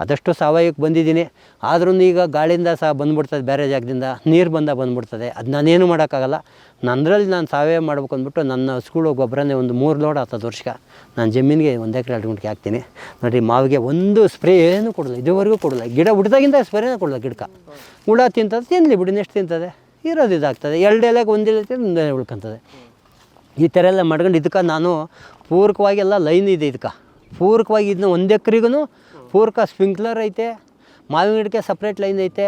ಆದಷ್ಟು ಸಾವಯವಕ್ಕೆ ಬಂದಿದ್ದೀನಿ. ಆದ್ರೂ ಈಗ ಗಾಳಿಯಿಂದ ಸಹ ಬಂದ್ಬಿಡ್ತದೆ ಬೇರೆ ಜಾಗದಿಂದ. ನೀರು ಬಂದ ಬಂದ್ಬಿಡ್ತದೆ. ಅದು ನಾನೇನು ಮಾಡೋಕ್ಕಾಗಲ್ಲ. ನನ್ನರಲ್ಲಿ ನಾನು ಸಾವಯವ ಮಾಡ್ಬೇಕು ಅಂದ್ಬಿಟ್ಟು ನನ್ನ ಸ್ಕೂಲ್ ಗೊಬ್ಬರನೇ ಒಂದು ಮೂರು ಲೋಡ್ ಆಗ್ತದೆ ವರ್ಷಕ್ಕೆ. ನಾನು ಜಮೀನಿಗೆ ಒಂದು ಎಕರೆ ಎರಡು ಹಾಕ್ತೀನಿ. ನೋಡಿ ಮಾವಿಗೆ ಒಂದು ಸ್ಪ್ರೇ ಏನು ಕೊಡಲ್ಲ. ಇದುವರೆಗೂ ಕೊಡಲ್ಲ. ಗಿಡ ಹುಡ್ದಾಗಿಂದ ಸ್ಪ್ರೇನೇ ಕೊಡಲ್ಲ ಗಿಡಕ್ಕೆ. ಹುಳ ತಿಂತದೆ ತಿನ್ನಲಿ ಬಿಡಿ ನೆಷ್ಟು ತಿಂತದೆ. ಇರೋದು ಇದಾಗ್ತದೆ. ಎರಡು ಎಲೆಗೆ ಒಂದು ಎಲೆ ತಿಂದು ಈ ಥರ ಎಲ್ಲ ಮಾಡ್ಕೊಂಡು ಇದಕ್ಕೆ ನಾನು ಪೂರಕವಾಗಿ ಎಲ್ಲ ಲೈನ್ ಇದೆ ಇದಕ್ಕೆ. ಪೂರಕವಾಗಿ ಇದನ್ನ ಒಂದು ಎಕ್ರಿಗೂ ಪೂರಕ ಸ್ಪ್ರಿಂಕ್ಲರ್ ಐತೆ, ಮಾವಿನ ಗಿಡಕ್ಕೆ ಸಪ್ರೇಟ್ ಲೈನ್ ಐತೆ,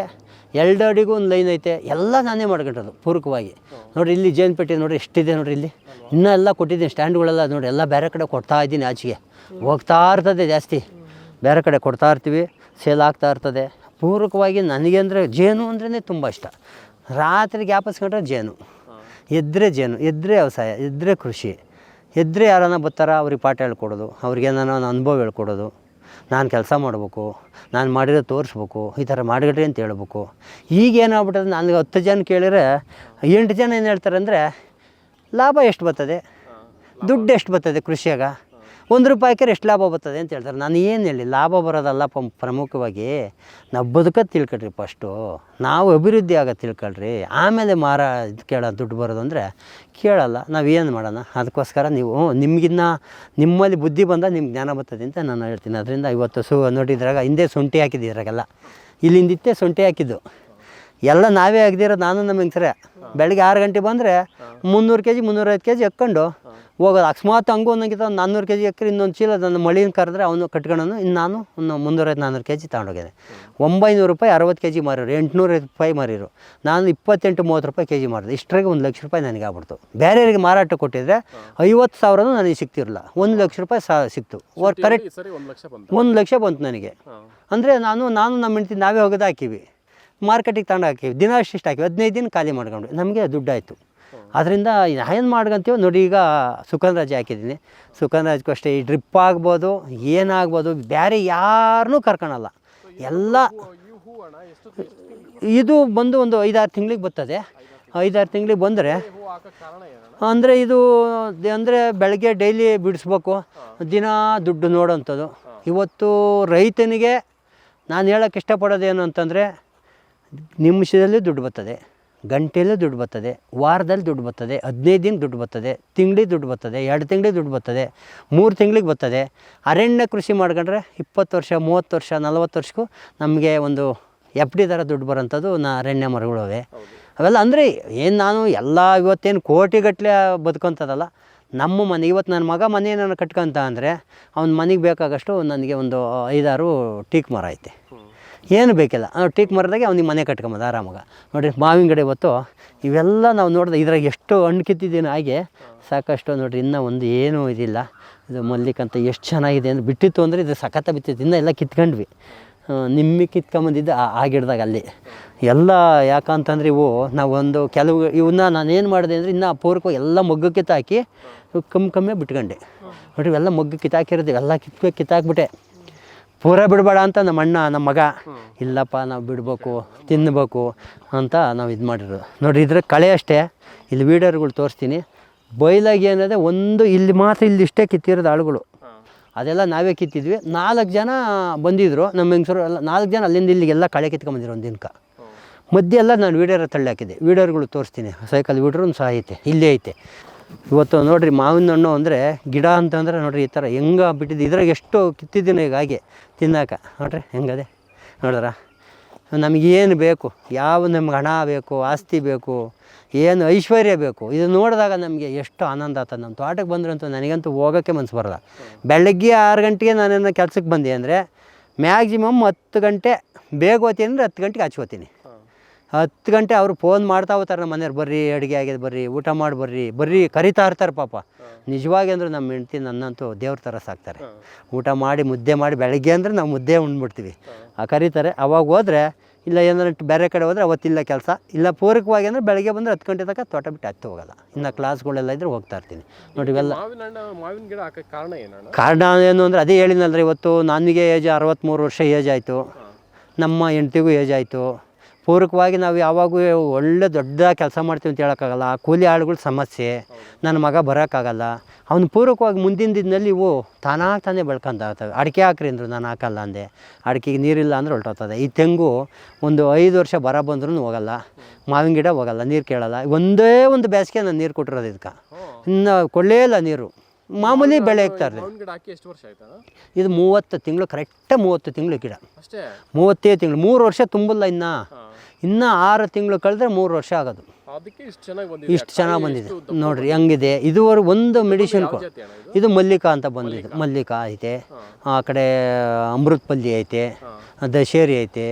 ಎರಡು ಅಡಿಗೂ ಒಂದು ಲೈನ್ ಐತೆ, ಎಲ್ಲ ನಾನೇ ಮಾಡ್ಕೊಂಡಿರೋದು ಪೂರಕವಾಗಿ. ನೋಡಿ ಇಲ್ಲಿ ಜೇನು ಪೆಟ್ಟಿ ನೋಡಿ ಎಷ್ಟಿದೆ ನೋಡಿರಿ ಇಲ್ಲಿ. ಇನ್ನೂ ಎಲ್ಲ ಕೊಟ್ಟಿದ್ದೀನಿ ಸ್ಟ್ಯಾಂಡ್ಗಳೆಲ್ಲ ನೋಡಿ ಎಲ್ಲ ಬೇರೆ ಕಡೆ ಕೊಡ್ತಾ ಇದ್ದೀನಿ ಆಚೆಗೆ. ಹೋಗ್ತಾ ಇರ್ತದೆ ಜಾಸ್ತಿ. ಬೇರೆ ಕಡೆ ಕೊಡ್ತಾ ಇರ್ತೀವಿ ಸೇಲ್ ಆಗ್ತಾ ಇರ್ತದೆ. ಪೂರಕವಾಗಿ ನನಗೆ ಅಂದರೆ ಜೇನು ಅಂದ್ರೇ ತುಂಬ ಇಷ್ಟ. ರಾತ್ರಿ ಗ್ಯಾಪಸ್ಕೊಂಡ್ರೆ ಜೇನು. ಎದ್ರೆ ಜೇನು, ಎದ್ರೆ ವ್ಯವಸಾಯ, ಎದ್ರೆ ಕೃಷಿ. ಎದ್ರೆ ಯಾರನ್ನ ಬರ್ತಾರ, ಅವ್ರಿಗೆ ಪಾಠ ಹೇಳ್ಕೊಡೋದು, ಅವ್ರಿಗೆ ಒಂದು ಅನುಭವ ಹೇಳ್ಕೊಡೋದು. ನಾನು ಕೆಲಸ ಮಾಡಬೇಕು ನಾನು ಮಾಡಿರೋ ತೋರಿಸ್ಬೇಕು ಈ ಥರ ಮಾಡಿಗಡ್ರಿ ಅಂತ ಹೇಳ್ಬೇಕು. ಈಗ ಏನಾಗ್ಬಿಟ್ಟದೆ ನನಗೆ ಹತ್ತು ಜನ ಕೇಳಿದ್ರೆ ಎಂಟು ಜನ ಏನು ಹೇಳ್ತಾರೆ ಅಂದರೆ ಲಾಭ ಎಷ್ಟು ಬರ್ತದೆ? ದುಡ್ಡು ಎಷ್ಟು ಬರ್ತದೆ ಕೃಷಿಯಾಗ? ಒಂದು ರೂಪಾಯಿಗೆ ಎಷ್ಟು ಲಾಭ ಬರ್ತದೆ ಅಂತ ಹೇಳ್ತಾರೆ. ನಾನು ಏನು ಹೇಳಿ ಲಾಭ ಬರೋದಲ್ಲ ಪಂ ಪ್ರಮುಖವಾಗಿ ನಾವು ಬದುಕೋದು ತಿಳ್ಕೊಳ್ರಿ ಫಸ್ಟು ನಾವು ಅಭಿವೃದ್ಧಿ ಆಗೋದು ತಿಳ್ಕೊಳ್ರಿ. ಆಮೇಲೆ ಮಾರ ಇದು ಕೇಳೋ ದುಡ್ಡು ಬರೋದು ಅಂದರೆ ಕೇಳಲ್ಲ. ನಾವು ಏನು ಮಾಡೋಣ? ಅದಕ್ಕೋಸ್ಕರ ನೀವು ನಿಮಗಿನ್ನ ನಿಮ್ಮಲ್ಲಿ ಬುದ್ಧಿ ಬಂದ ನಿಮ್ಗೆ ಜ್ಞಾನ ಬರ್ತದೆ ಅಂತ ನಾನು ಹೇಳ್ತೀನಿ. ಅದರಿಂದ ಇವತ್ತು ಸು ನೋಡಿದ್ರಾಗ ಹಿಂದೆ ಶುಂಠಿ ಹಾಕಿದ್ದಿದ್ರಾಗೆಲ್ಲ ಇಲ್ಲಿಂದಿತ್ತೆ ಶುಂಠಿ ಹಾಕಿದ್ದು. ಎಲ್ಲ ನಾವೇ ಆಗದಿರೋದು ನಾನು ನಮ್ಮ ಸರಿ ಬೆಳಗ್ಗೆ ಆರು ಗಂಟೆ ಬಂದರೆ ಮುನ್ನೂರು ಕೆ ಜಿ ಮುನ್ನೂರೈವತ್ತು ಕೆ ಜಿ ಎಕ್ಕೊಂಡು ಹೋಗೋದು. ಅಕಸ್ಮಾತ್ ಹಂಗೂ ಒಂದೊಂದಿತ ಒಂದು ನಾನ್ನೂರು ಕೆ ಜಿ ಎಕ್ಕರೆ ಇನ್ನೊಂದು ಚೀಲ ನನ್ನ ಮಳಿನ ಕರೆದ್ರೆ ಅವನು ಕಟ್ಕೊಳ್ಳೋನು. ಇನ್ನು ನಾನು ಒಂದು ಮುನ್ನೂರೈದು ನಾನ್ನೂರು ಕೆ ಜಿ ತಗೊಂಡೋಗಿದೆ ಒಂಬೈನೂರು ರೂಪಾಯಿ ಅರವತ್ತು ಕೆ ಜಿ ಮಾರಿರು. ಎಂಟುನೂರು ರೂಪಾಯಿ ಮಾರಿರು. ನಾನು ಇಪ್ಪತ್ತೆಂಟು ಮೂವತ್ತು ರೂಪಾಯಿ ಕೆ ಜಿ ಮಾರಿದೆ. ಇಷ್ಟರಾಗೆ ಒಂದು ಲಕ್ಷ ರೂಪಾಯಿ ನನಗೆ ಆಗ್ಬಿಡ್ತು. ಬೇರೆಯವರಿಗೆ ಮಾರಾಟ ಕೊಟ್ಟಿದ್ರೆ ಐವತ್ತು ಸಾವಿರನೂ ನನಗೆ ಸಿಗ್ತಿರಲಿಲ್ಲ. ಒಂದು ಲಕ್ಷ ರೂಪಾಯಿ ಸಾ ಸಿಕ್ತು. ಓರ್ ಕರೆಕ್ಟ್ ಒಂದು ಲಕ್ಷ ಬಂತು. ಒಂದು ಲಕ್ಷ ಬಂತು ನನಗೆ. ಅಂದರೆ ನಾನು ನಾನು ನಮ್ಮ ಹೆಂಡ್ತಿ ನಾವೇ ಹೋಗೋದು ಹಾಕಿವಿ. ಮಾರ್ಕೆಟಿಗೆ ತಗೊಂಡು ಹಾಕಿವಿ. ದಿನ ಅಷ್ಟಿಷ್ಟು ಹಾಕಿವಿ. ಹದಿನೈದು ದಿನ ಖಾಲಿ ಮಾಡ್ಕೊಂಡು ನಮಗೆ ದುಡ್ಡಾಯಿತು ಅದರಿಂದ ಏನು ಮಾಡ್ಕೊಂತೀವೋ ನೋಡಿ ಈಗ ಸುಖನ್ ರಾಜ್ ಹಾಕಿದ್ದೀನಿ. ಸುಖನ್ ರಾಜ್ಗೂ ಅಷ್ಟೇ ಈ ಡ್ರಿಪ್ ಆಗ್ಬೋದು, ಏನಾಗ್ಬೋದು ಬೇರೆ ಯಾರನ್ನೂ ಕರ್ಕೊಳಲ್ಲ ಎಲ್ಲ ಇದು ಬಂದು ಒಂದು ಐದಾರು ತಿಂಗಳಿಗೆ ಬರ್ತದೆ. ಐದಾರು ತಿಂಗಳಿಗೆ ಬಂದರೆ ಅಂದರೆ ಇದು ಅಂದರೆ ಬೆಳಗ್ಗೆ ಡೈಲಿ ಬಿಡಿಸ್ಬೇಕು. ದಿನ ದುಡ್ಡು ನೋಡೋಂಥದ್ದು. ಇವತ್ತು ರೈತನಿಗೆ ನಾನು ಹೇಳೋಕ್ಕೆ ಇಷ್ಟಪಡೋದೇನು ಅಂತಂದರೆ ನಿಮಿಷದಲ್ಲಿ ದುಡ್ಡು ಬರ್ತದೆ. ಗಂಟೆಯಲ್ಲೂ ದುಡ್ಡು ಬರ್ತದೆ, ವಾರದಲ್ಲಿ ದುಡ್ಡು ಬರ್ತದೆ, ಹದಿನೈದು ದಿನ ದುಡ್ಡು ಬರ್ತದೆ, ತಿಂಗಳಿಗೆ ದುಡ್ಡು ಬರ್ತದೆ, ಎರಡು ತಿಂಗಳಿಗೆ ದುಡ್ಡು ಬರ್ತದೆ, ಮೂರು ತಿಂಗಳಿಗೆ ಬರ್ತದೆ. ಅರಣ್ಯ ಕೃಷಿ ಮಾಡ್ಕೊಂಡ್ರೆ ಇಪ್ಪತ್ತು ವರ್ಷ, ಮೂವತ್ತು ವರ್ಷ, ನಲ್ವತ್ತು ವರ್ಷಕ್ಕೂ ನಮಗೆ ಒಂದು ಎಫ್ ಡಿ ಥರ ದುಡ್ಡು ಬರೋಂಥದ್ದು ನಾ ಅರಣ್ಯ ಮರಗಳು ಅವೆ. ಅವೆಲ್ಲ ಅಂದರೆ ಏನು ನಾನು ಎಲ್ಲ ಇವತ್ತೇನು ಕೋಟಿಗಟ್ಟಲೆ ಬದುಕೊಂಥದ್ದಲ್ಲ ನಮ್ಮ ಮನೆ, ಇವತ್ತು ನನ್ನ ಮಗ ಮನೆ ನಾನು ಕಟ್ಕೊಂತ ಅಂದರೆ, ಅವ್ನ ಮನೆಗೆ ಬೇಕಾಗಷ್ಟು ನನಗೆ ಒಂದು ಐದಾರು ಟೀಕ್ ಮರ ಐತೆ. ಏನು ಬೇಕಿಲ್ಲ. ಟೀಕ್ ಮರದಾಗೆ ಅವ್ನಿಗೆ ಮನೆ ಕಟ್ಕೊಂಬೋದು ಆರಾಮಾಗ. ನೋಡಿರಿ, ಮಾವಿನ ಗಿಡ ಇವತ್ತು ಇವೆಲ್ಲ ನಾವು ನೋಡಿದೆ ಇದ್ರಾಗ ಎಷ್ಟು ಹಣ್ಣು ಕಿತ್ತಿದ್ದೀನಿ ಹಾಗೆ ಸಾಕಷ್ಟು ನೋಡಿರಿ, ಇನ್ನೂ ಒಂದು ಏನೂ ಇದಿಲ್ಲ. ಇದು ಮಲ್ಲಿಕಂತ ಎಷ್ಟು ಚೆನ್ನಾಗಿದೆ ಅಂದ್ರೆ ಬಿಟ್ಟಿತ್ತು ಅಂದರೆ ಇದು ಸಖತ್ತ ಬಿತ್ತಿತ್ತು. ಇನ್ನೂ ಎಲ್ಲ ಕಿತ್ಕೊಂಡ್ವಿ. ನಿಮ್ಮಿ ಕಿತ್ಕೊಂಬಂದಿದ್ದು ಆ ಗಿಡದಾಗ ಅಲ್ಲಿ. ಎಲ್ಲ ಯಾಕಂತಂದ್ರೆ ಇವು ನಾವೊಂದು ಕೆಲವು ಇವನ್ನ ನಾನು ಏನು ಮಾಡಿದೆ ಅಂದರೆ ಇನ್ನೂ ಅಪೂರ್ವವಾಗಿ ಎಲ್ಲ ಮೊಗ್ಗು ಕಿತ್ತಾಕಿ ಕಮ್ಮಿ ಕಮ್ಮಿ ಬಿಟ್ಕೊಂಡೆ. ನೋಡಿ ಇವೆಲ್ಲ ಮೊಗ್ಗು ಕಿತ್ತಾಕಿರೋದು ಎಲ್ಲ ಕಿತ್ಕೊ ಕಿತ್ತಾಕ್ಬಿಟ್ಟೆ. ಪೂರ ಬಿಡಬೇಡ ಅಂತ ನಮ್ಮ ಅಣ್ಣ ನಮ್ಮ ಮಗ. ಇಲ್ಲಪ್ಪ ನಾವು ಬಿಡ್ಬೇಕು ತಿನ್ನಬೇಕು ಅಂತ ನಾವು ಇದು ಮಾಡಿರೋದು. ನೋಡಿ ಇದ್ರ ಕಳೆ ಅಷ್ಟೇ. ಇಲ್ಲಿ ವೀಡರ್ಗಳು ತೋರಿಸ್ತೀನಿ. ಬೈಲಾಗಿ ಏನಿದೆ ಒಂದು ಇಲ್ಲಿ ಮಾತ್ರ ಇಲ್ಲಿ ಇಷ್ಟೇ ಕಿತ್ತಿರೋದು ಆಳುಗಳು. ಅದೆಲ್ಲ ನಾವೇ ಕಿತ್ತಿದ್ವಿ. ನಾಲ್ಕು ಜನ ಬಂದಿದ್ರು ನಮ್ಮ ಹೆಂಗಸರು ಎಲ್ಲ ನಾಲ್ಕು ಜನ ಅಲ್ಲಿಂದ ಇಲ್ಲಿಗೆಲ್ಲ ಕಳೆ ಕಿತ್ಕೊಂಬಂದಿರು ಒಂದು ದಿನಕ್ಕೆ. ಮಧ್ಯೆಲ್ಲ ಮಧ್ಯೆ ಎಲ್ಲ ನಾನು ವೀಡಿಯೋರ ತಳ್ಳಿ ಹಾಕಿದ್ದೆ. ವೀಡಿಯೋರ್ಗಳು ತೋರಿಸ್ತೀನಿ. ಸೈಕಲ್ ವೀಡ್ರೂ ಸಹ ಐತೆ. ಇಲ್ಲೇ ಐತೆ. ಇವತ್ತು ನೋಡಿರಿ ಮಾವಿನ ಹಣ್ಣು ಅಂದರೆ ಗಿಡ ಅಂತಂದರೆ ನೋಡಿರಿ ಈ ಥರ ಹೆಂಗೆ ಬಿಟ್ಟಿದ್ದು. ಇದ್ರಾಗ ಎಷ್ಟು ಕಿತ್ತಿದ್ದೀನಿ ಈಗ ಹಾಗೆ ತಿನ್ನಾಕ. ನೋಡ್ರಿ ಹೆಂಗದೆ? ನೋಡ್ರ ನಮಗೇನು ಬೇಕು? ಯಾವ ನಮ್ಗೆ ಹಣ ಬೇಕು, ಆಸ್ತಿ ಬೇಕು, ಏನು ಐಶ್ವರ್ಯ ಬೇಕು? ಇದು ನೋಡಿದಾಗ ನಮಗೆ ಎಷ್ಟು ಆನಂದ ಆಗ್ತದೆ ನಮ್ಮ ತೋಟಕ್ಕೆ ಬಂದ್ರಂತೂ ನನಗಂತೂ ಹೋಗೋಕ್ಕೆ ಮನ್ಸು ಬರಲ್ಲ. ಬೆಳಗ್ಗೆ ಆರು ಗಂಟೆಗೆ ನಾನೇನು ಕೆಲ್ಸಕ್ಕೆ ಬಂದೆ ಅಂದರೆ ಮ್ಯಾಕ್ಸಿಮಮ್ ಹತ್ತು ಗಂಟೆ ಬೇಗ ಹೋತೀನಿ ಅಂದರೆ ಹತ್ತು ಗಂಟೆಗೆ ಆಚೆ ಹೋಗ್ತೀನಿ. ಹಾಂ ಹತ್ತು ಗಂಟೆ ಅವ್ರು ಫೋನ್ ಮಾಡ್ತಾ ಹೋಗ್ತಾರೆ ನಮ್ಮ ಮನೆಯವ್ರು ಬರ್ರಿ ಅಡುಗೆ ಆಗಿದೆ ಬರ್ರಿ ಊಟ ಮಾಡಿ ಬರ್ರಿ ಬರ್ರಿ ಕರಿತಾ ಇರ್ತಾರೆ ಪಾಪ. ನಿಜವಾಗಿ ಅಂದ್ರೆ ನಮ್ಮ ಹೆಂಡ್ತಿ ನನ್ನಂತೂ ದೇವ್ರ ಥರ ಸಾಕ್ತಾರೆ. ಊಟ ಮಾಡಿ ಮುದ್ದೆ ಮಾಡಿ ಬೆಳಗ್ಗೆ ಅಂದರೆ ನಾವು ಮುದ್ದೆ ಉಂಡ್ಬಿಡ್ತೀವಿ ಆ ಕರೀತಾರೆ. ಅವಾಗ ಹೋದರೆ ಇಲ್ಲ ಏನಾರ ಬೇರೆ ಕಡೆ ಹೋದರೆ ಅವತ್ತಿಲ್ಲ ಕೆಲಸ ಇಲ್ಲ ಪೂರಕವಾಗಿ ಅಂದರೆ ಬೆಳಗ್ಗೆ ಬಂದರೆ ಹತ್ತು ಗಂಟೆ ತನಕ ತೋಟ ಬಿಟ್ಟು ಹತ್ತು ಹೋಗಲ್ಲ. ಇನ್ನು ಕ್ಲಾಸ್ಗಳೆಲ್ಲ ಇದ್ರೆ ಹೋಗ್ತಾ ಇರ್ತೀನಿ. ನೋಡಿ ಇವೆಲ್ಲ ಮಾವಿನ ಗಿಡ ಕಾರಣ ಏನಣ್ಣ ಕಾರಣ ಏನು ಅಂದರೆ ಅದೇ ಹೇಳಿನಲ್ರಿ ಇವತ್ತು ನನಗೆ ಏಜ್ ಅರವತ್ತ್ಮೂರು ವರ್ಷ ಏಜ್ ಆಯಿತು. ನಮ್ಮ ಹೆಂಡ್ತಿಗೂ ಏಜ್ ಆಯಿತು. ಪೂರಕವಾಗಿ ನಾವು ಯಾವಾಗೂ ಒಳ್ಳೆ ದೊಡ್ಡ ಕೆಲಸ ಮಾಡ್ತೀವಿ ಅಂತ ಹೇಳೋಕ್ಕಾಗಲ್ಲ. ಆ ಕೂಲಿ ಆಳುಗಳ ಸಮಸ್ಯೆ. ನನ್ನ ಮಗ ಬರೋಕ್ಕಾಗಲ್ಲ. ಅವ್ನು ಪೂರಕವಾಗಿ ಮುಂದಿನ ದಿನದಲ್ಲಿ ಇವು ತಾನಾಗಿ ತಾನೇ ಬೆಳ್ಕೊಂತಾಗ್ತವೆ ಅಡಿಕೆ ಹಾಕ್ರಿ ಅಂದರು ನಾನು ಹಾಕಲ್ಲ ಅಂದೆ. ಅಡಿಕೆಗೆ ನೀರಿಲ್ಲ ಅಂದ್ರೆ ಹೊರಟೋಗ್ತದೆ. ಈ ತೆಂಗು ಒಂದು ಐದು ವರ್ಷ ಬರ ಬಂದ್ರೂ ಹೋಗಲ್ಲ. ಮಾವಿನ ಗಿಡ ಹೋಗಲ್ಲ ನೀರು ಕೇಳಲ್ಲ. ಒಂದೇ ಒಂದು ಬೇಸಿಗೆ ನಾನು ನೀರು ಕೊಟ್ಟಿರೋದು ಇದಕ್ಕೆ. ಇನ್ನು ಕೊಡಲೇ ಇಲ್ಲ ನೀರು. ಮಾಮೂಲಿ ಬೆಳೆ ಹಾಕ್ತಾರೆ ಇದು ಮೂವತ್ತು ತಿಂಗಳು ಕರೆಕ್ಟ್ ಮೂವತ್ತು ತಿಂಗಳು ಗಿಡ. ಅಷ್ಟೇ? ಮೂವತ್ತೇ ತಿಂಗಳು. ಮೂರು ವರ್ಷ ತುಂಬಲ್ಲ ಇನ್ನು. ಇನ್ನೂ ಆರು ತಿಂಗಳು ಕಳೆದ್ರೆ ಮೂರು ವರ್ಷ ಆಗೋದು. ಅದಕ್ಕೆ ಇಷ್ಟು ಚೆನ್ನಾಗಿ ಬಂದಿದೆ. ಇಷ್ಟು ಚೆನ್ನಾಗಿ ಬಂದಿದೆ. ನೋಡ್ರಿ ಹೆಂಗಿದೆ? ಇದುವರೆಗೆ ಒಂದು ಮೆಡಿಸಿನ್ ಕೊ ಇದು? ಮಲ್ಲಿಕಾ ಅಂತ ಬಂದಿದೆ ಮಲ್ಲಿಕಾ. ಐತೆ. ಆ ಕಡೆ ಅಮೃತಪಲ್ಲಿ ಐತೆ. ದಶೇರಿ ಐತೆ.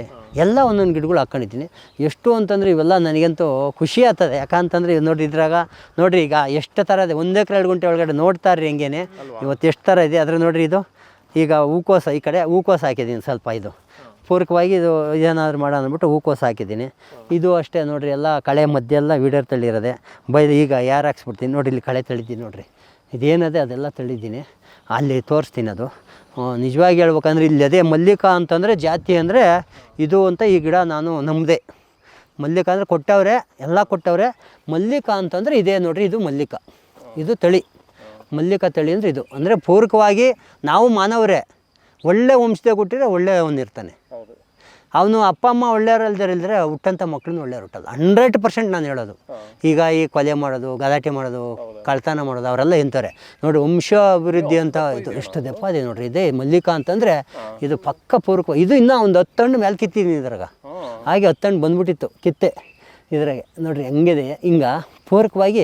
ಎಲ್ಲ ಒಂದೊಂದು ಗಿಡಗಳು ಹಾಕ್ಕೊಂಡಿದ್ದೀನಿ ಎಷ್ಟು ಅಂತಂದ್ರೆ ಇವೆಲ್ಲ ನನಗಂತೂ ಖುಷಿ ಆಗ್ತದೆ. ಯಾಕಂತಂದ್ರೆ ಇದು ನೋಡಿ ಇದ್ರಾಗ ನೋಡಿರಿ ಈಗ ಎಷ್ಟು ಥರ ಇದೆ. ಒಂದೇ ಎರಡು ಗಂಟೆ ಒಳಗಡೆ ನೋಡ್ತಾ ರೀ ಹೆಂಗೇನೆ. ಇವತ್ತು ಎಷ್ಟು ಥರ ಇದೆ. ಆದರೆ ನೋಡಿರಿ ಇದು. ಈಗ ಹೂಕೋಸ ಈ ಕಡೆ ಹೂಕೋಸ ಹಾಕಿದ್ದೀನಿ ಸ್ವಲ್ಪ ಇದು. ಪೂರಕವಾಗಿ ಇದು ಏನಾದರೂ ಮಾಡೋಣ ಅಂದ್ಬಿಟ್ಟು ಹೂಕೋಸು ಹಾಕಿದ್ದೀನಿ. ಇದು ಅಷ್ಟೇ ನೋಡಿರಿ, ಎಲ್ಲ ಕಳೆ ಮಧ್ಯೆ ಎಲ್ಲ ವೀಡರ್ ತಳ್ಳಿರೋದೆ. ಬೈದು ಈಗ ಯಾರು ಹಾಕ್ಸ್ಬಿಡ್ತೀನಿ ನೋಡಿರಿ, ಇಲ್ಲಿ ಕಳೆ ತಳಿದ್ದೀನಿ ನೋಡಿರಿ. ಇದೇನದೆ, ಅದೆಲ್ಲ ತಳಿದ್ದೀನಿ ಅಲ್ಲಿ ತೋರಿಸ್ತೀನಿ ಅದು. ನಿಜವಾಗಿ ಹೇಳ್ಬೇಕಂದ್ರೆ ಇಲ್ಲಿ ಅದೇ ಮಲ್ಲಿಕ ಅಂತಂದರೆ ಜಾತಿ ಅಂದರೆ ಇದು ಅಂತ ಈ ಗಿಡ ನಾನು ನಮ್ಮದೆ ಮಲ್ಲಿಕ ಅಂದರೆ ಕೊಟ್ಟವ್ರೆ, ಎಲ್ಲ ಕೊಟ್ಟವ್ರೆ. ಮಲ್ಲಿಕ ಅಂತಂದರೆ ಇದೇ ನೋಡಿರಿ, ಇದು ಮಲ್ಲಿಕ. ಇದು ತಳಿ. ಮಲ್ಲಿಕ ತಳಿ ಅಂದರೆ ಇದು. ಅಂದರೆ ಪೂರಕವಾಗಿ ನಾವು ಮಾನವರೇ. ಒಳ್ಳೆ ವಂಶದಾಗ ಕೊಟ್ಟಿದ್ರೆ ಒಳ್ಳೆ ಇರ್ತಾನೆ. ಅವನು ಅಪ್ಪ ಅಮ್ಮ ಒಳ್ಳೆಯವರಲ್ದಿರಿದ್ರೆ ಹುಟ್ಟಂಥ ಮಕ್ಕಳನ್ನ ಒಳ್ಳೆಯವ್ರು ಹುಟ್ಟಲ್ಲ. ಹಂಡ್ರೆಡ್ ಪರ್ಸೆಂಟ್ ನಾನು ಹೇಳೋದು. ಈಗ ಈ ಕೊಲೆ ಮಾಡೋದು ಗಲಾಟೆ ಮಾಡೋದು ಕಳ್ತನ ಮಾಡೋದು ಅವರೆಲ್ಲ ಎಂತಾರೆ ನೋಡಿ ವಂಶ ಅಭಿವೃದ್ಧಿ ಅಂತ ಇದು ಎಷ್ಟು ದೆಪ್ಪ ಇದೆ ನೋಡ್ರಿ. ಇದೇ ಮಲ್ಲಿಕಾ ಅಂತಂದರೆ ಇದು ಪಕ್ಕ ಪೂರ್ವಕ ಇದು ಇನ್ನೂ ಒಂದು ಹತ್ತು ಹಣ್ಣು ಮೇಲೆ ಕಿತ್ತೀನಿ ಇದ್ರಾಗ. ಹಾಗೆ ಹತ್ತು ಹಣ್ಣು ಬಂದ್ಬಿಟ್ಟಿತ್ತು ಕಿತ್ತೆ ಇದ್ರಾಗೆ. ನೋಡಿರಿ ಹೆಂಗಿದೆ. ಹಿಂಗೆ ಪೂರಕವಾಗಿ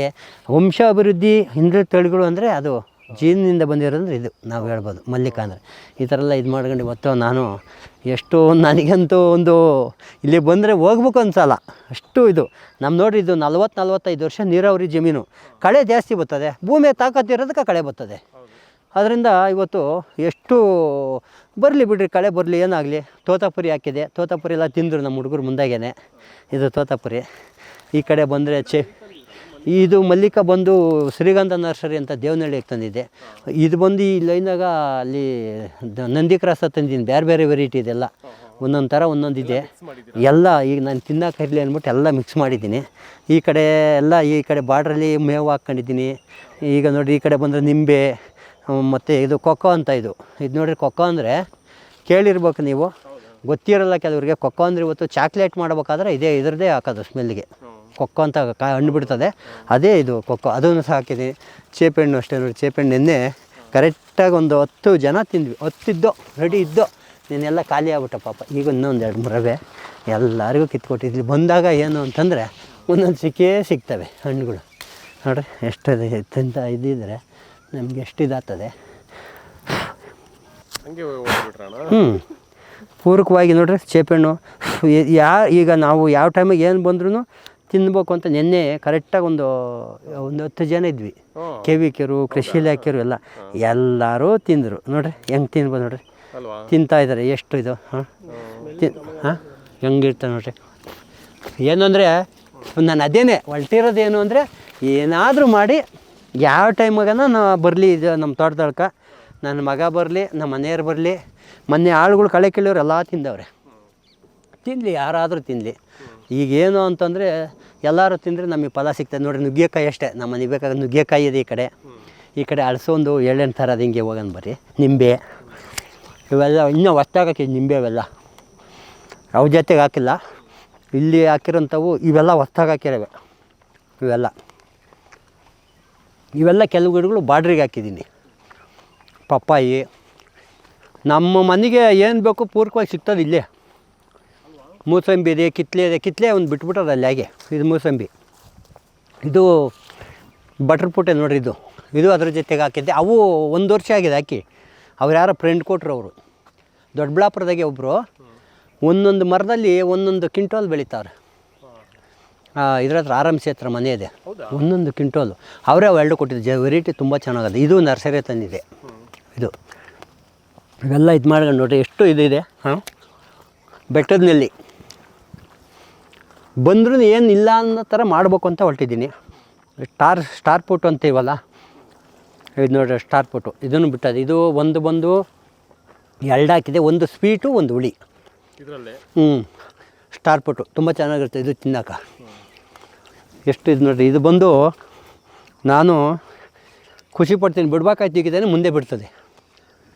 ವಂಶ ಅಭಿವೃದ್ಧಿ ಹಿಂದೆ ತಳಿಗಳು ಅಂದರೆ ಅದು ಜೀನಿಂದ ಬಂದಿರೋದಂದ್ರೆ ಇದು ನಾವು ಹೇಳ್ಬೋದು ಮಲ್ಲಿಕ ಅಂದರೆ ಈ ಥರ ಎಲ್ಲ ಇದು ಮಾಡ್ಕೊಂಡು ಇವತ್ತು ನಾನು ಎಷ್ಟು ನನಗಂತೂ ಒಂದು ಇಲ್ಲಿ ಬಂದರೆ ಹೋಗ್ಬೇಕು ಅನ್ಸಲ್ಲ. ಅಷ್ಟು ಇದು. ನಮ್ಮ ನೋಡ್ರಿ ಇದು ನಲ್ವತ್ತು ನಲ್ವತ್ತೈದು ವರ್ಷ ನೀರಾವರಿ ಜಮೀನು. ಕಳೆ ಜಾಸ್ತಿ ಬರ್ತದೆ. ಭೂಮಿ ತಾಕತ್ತಿರೋದಕ್ಕೆ ಕಳೆ ಬರ್ತದೆ. ಅದರಿಂದ ಇವತ್ತು ಎಷ್ಟು ಬರಲಿ ಬಿಡ್ರಿ, ಕಳೆ ಬರಲಿ, ಏನಾಗಲಿ. ತೋತಾಪುರಿ ಹಾಕಿದೆ. ತೋತಾಪುರಿ ಎಲ್ಲ ತಿಂದರು ನಮ್ಮ ಹುಡುಗರು ಮುಂದಾಗೇನೆ. ಇದು ತೋತಾಪುರಿ. ಈ ಕಡೆ ಬಂದರೆ ಚೆ ಇದು ಮಲ್ಲಿಕ ಬಂದು ಶ್ರೀಗಂಧ ನರ್ಸರಿ ಅಂತ ದೇವನಹಳ್ಳಿಗೆ ತಂದಿದ್ದೆ ಇದು ಬಂದು ಈ ಲೈನಾಗ ಅಲ್ಲಿ ನಂದಿ ಕ್ರಾಸ ತಂದಿದ್ದೀನಿ. ಬೇರೆ ಬೇರೆ ವೆರೈಟಿ ಇದೆಲ್ಲ. ಒಂದೊಂದು ಥರ ಒಂದೊಂದು ಇದೆ ಎಲ್ಲ ಈಗ ನಾನು ತಿನ್ನೋಕೆ ಇರಲಿ ಅಂದ್ಬಿಟ್ಟು ಎಲ್ಲ ಮಿಕ್ಸ್ ಮಾಡಿದ್ದೀನಿ. ಈ ಕಡೆ ಎಲ್ಲ ಈ ಕಡೆ ಬಾರ್ಡ್ರಲ್ಲಿ ಮೇವು ಹಾಕ್ಕೊಂಡಿದ್ದೀನಿ. ಈಗ ನೋಡಿ ಈ ಕಡೆ ಬಂದರೆ ನಿಂಬೆ ಮತ್ತು ಇದು ಕೊಕ್ಕೋ ಅಂತ ಇದು. ಇದು ನೋಡಿರಿ ಕೊಕ್ಕೋ ಅಂದರೆ ಕೇಳಿರ್ಬೇಕು ನೀವು. ಗೊತ್ತಿರಲ್ಲ ಕೆಲವರಿಗೆ. ಕೊಕ್ಕೋ ಅಂದರೆ ಇವತ್ತು ಚಾಕ್ಲೇಟ್ ಮಾಡಬೇಕಾದ್ರೆ ಇದೇ ಇದರದೇ ಹಾಕೋದು ಸ್ಮೆಲ್ಗೆ ಕೊಕ್ಕೋ ಅಂತ ಕಾ ಹಣ್ಣು ಬಿಡ್ತದೆ. ಅದೇ ಇದು ಕೊಕ್ಕೋ. ಅದನ್ನು ಸಹ ಹಾಕಿದ್ದೀನಿ ಚೇಪೆಹಣ್ಣು ಅಷ್ಟೇ ನೋಡಿ ಚೇಪೆಹಣ್ಣು ನಿನ್ನೆ ಕರೆಕ್ಟಾಗಿ ಒಂದು ಹತ್ತು ಜನ ತಿಂದ್ವಿ. ಹತ್ತಿದ್ದೋ ರೆಡಿ ಇದ್ದೋ ನೀನೆಲ್ಲ ಖಾಲಿ ಆಗ್ಬಿಟ್ಟ ಪಾಪ. ಈಗ ಇನ್ನೊಂದು ಎರಡು ಮೂರವೆ. ಎಲ್ಲರಿಗೂ ಕಿತ್ಕೊಟ್ಟಿದ್ವಿ. ಬಂದಾಗ ಏನು ಅಂತಂದರೆ ಒಂದೊಂದು ಸಿಕ್ಕೇ ಸಿಗ್ತವೆ ಹಣ್ಣುಗಳು. ನೋಡ್ರಿ ಎಷ್ಟು ತಿಂತ ಇದ್ದಿದ್ರೆ ನಮ್ಗೆ ಎಷ್ಟು ಇದಾಗ್ತದೆ ಹ್ಞೂ ಪೂರಕವಾಗಿ ನೋಡ್ರಿ ಚೇಪೆಹಣ್ಣು ಯಾ ಈಗ ನಾವು ಯಾವ ಟೈಮಿಗೆ ಏನು ಬಂದ್ರೂ ತಿನ್ಬೇಕು ಅಂತ ನಿನ್ನೆ ಕರೆಕ್ಟಾಗಿ ಒಂದು ಒಂದು ಹತ್ತು ಜನ ಇದ್ವಿ. ಕೆವಿ ಕೆವಿಕೆರು ಕೃಷಿ ಇಲಾಖೆಯರು ಎಲ್ಲ. ಎಲ್ಲರೂ ತಿಂದರು. ನೋಡ್ರಿ ಹೆಂಗೆ ತಿನ್ಬೋದು ನೋಡ್ರಿ? ತಿಂತಾ ಇದ್ದಾರೆ ಎಷ್ಟು ಇದು ಹಾಂ? ತಿನ್ ಹಾಂ? ಹೆಂಗಿರ್ತಾರೆ ನೋಡ್ರಿ? ಅಂದರೆ ನಾನು ಅದೇನೆ ಹೊಲ್ಟಿರೋದೇನು ಅಂದರೆ ಏನಾದರೂ ಮಾಡಿ ಯಾವ ಟೈಮಾಗನ ನಾ ಬರಲಿ ಇದು ನಮ್ಮ ತೋಟದೊಳಕ. ನನ್ನ ಮಗ ಬರಲಿ ನಮ್ಮ ಮನೆಯವ್ರು ಬರಲಿ ಮೊನ್ನೆ ಆಳುಗಳು ಕಳೆ ಕೇಳೋರು ಎಲ್ಲ ತಿಂದವ್ರೆ. ತಿನ್ನಲಿ ಯಾರಾದರೂ ತಿನ್ನಲಿ ಈಗೇನು ಅಂತಂದರೆ ಎಲ್ಲರೂ ತಿಂದರೆ ನಮಗೆ ಫಲ ಸಿಗ್ತದೆ. ನೋಡಿ ನುಗ್ಗೆಕಾಯಿ ಅಷ್ಟೇ. ನಮ್ಮ ಮನೆಗೆ ಬೇಕಾದ್ರೆ ನುಗ್ಗೆಕಾಯಿ ಇದೆ ಈ ಕಡೆ. ಈ ಕಡೆ ಅಳಸೊಂದು ಥರ ಅದು ಹಿಂಗೆ ಹೋಗೋಣ ಬರ್ರಿ. ನಿಂಬೆ. ಇವೆಲ್ಲ ಇನ್ನೂ ಹೊಸ್ತಾಗಕ್ಕೆ ನಿಂಬೆ ಅವೆಲ್ಲ. ಅವ್ ಜೊತೆಗೆ ಹಾಕಿಲ್ಲ. ಇಲ್ಲಿ ಹಾಕಿರೋಂಥವು ಇವೆಲ್ಲ ಹೊತ್ತಾಗಾಕಿರವೆ ಇವೆಲ್ಲ. ಇವೆಲ್ಲ ಕೆಲವು ಗಿಡಗಳು ಬಾಡ್ರಿಗೆ ಹಾಕಿದ್ದೀನಿ ಪಪ್ಪಾಯಿ. ನಮ್ಮ ಮನೆಗೆ ಏನು ಬೇಕು ಪೂರ್ವಕವಾಗಿ ಸಿಗ್ತದೆ ಇಲ್ಲೇ. ಮೂಸಂಬಿ ಇದೆ ಕಿತ್ಲೆ ಇದೆ. ಕಿತ್ಲೆ ಒಂದು ಬಿಟ್ಬಿಟ್ಟದ ಅಲ್ಲಿ ಹಾಗೆ ಇದು ಮೂಸಂಬಿ. ಇದು ಬಟರ್ ಪುಟ್ಟೆ ನೋಡ್ರಿ ಇದು. ಇದು ಅದ್ರ ಜೊತೆಗೆ ಹಾಕಿದ್ದೆ. ಅವು ಒಂದು ವರ್ಷ ಆಗಿದೆ ಹಾಕಿ. ಅವ್ರು ಯಾರೋ ಫ್ರೆಂಡ್ ಕೊಟ್ಟರು ಅವರು. ದೊಡ್ಡಬಳ್ಳಾಪುರದಾಗೆ ಒಬ್ಬರು ಒಂದೊಂದು ಮರದಲ್ಲಿ ಒಂದೊಂದು ಕಿಂಟೋಲ್ ಬೆಳೀತಾರೆ ಇದ್ರ ಹತ್ರ ಆರಾಮ್ ಹತ್ರ ಮನೆ ಇದೆ? ಒಂದೊಂದು ಕ್ವಿಂಟೋಲು ಅವರೇ ಅವು ಎರಡು ಕೊಟ್ಟಿದ್ದು. ಜ ವೆರೈಟಿ ತುಂಬ ಚೆನ್ನಾಗಿದೆ. ಇದು ನರ್ಸರಿ ತಂದಿದೆ. ಇದು. ಇವೆಲ್ಲ ಇದು ಮಾಡ್ಕೊಂಡು ನೋಡಿರಿ. ಎಷ್ಟು ಇದೆ? ಹಾಂ? ಬೆಟ್ಟದ ನೆಲ್ಲಿ. ಬಂದ್ರೂ ಏನು ಇಲ್ಲ ಅನ್ನೋ ಥರ ಮಾಡಬೇಕು ಅಂತ ಹೊರಟಿದ್ದೀನಿ. ಸ್ಟಾರ್ ಸ್ಟಾರ್ ಪುಟ್ ಅಂತೀವಲ್ಲ ಇದು ನೋಡ್ರಿ ಸ್ಟಾರ್ ಫೋಟೋ. ಇದನ್ನು ಬಿಟ್ಟದ್ದು. ಇದು ಒಂದು ಬಂದು ಎರಡು ಹಾಕಿದೆ. ಒಂದು ಸ್ವೀಟು ಒಂದು ಹುಳಿ. ಹ್ಞೂ ಸ್ಟಾರ್ ಫೋಟೋ. ತುಂಬ ಚೆನ್ನಾಗಿರುತ್ತೆ ಇದು ತಿನ್ನೋಕೆ ಎಷ್ಟು ಇದು ನೋಡಿರಿ ಇದು ಬಂದು ನಾನು ಖುಷಿ ಪಡ್ತೀನಿ. ಬಿಡ್ಬೇಕಾಯ್ತು ಈಗಿದ್ದೇನೆ ಮುಂದೆ ಬಿಡ್ತದೆ.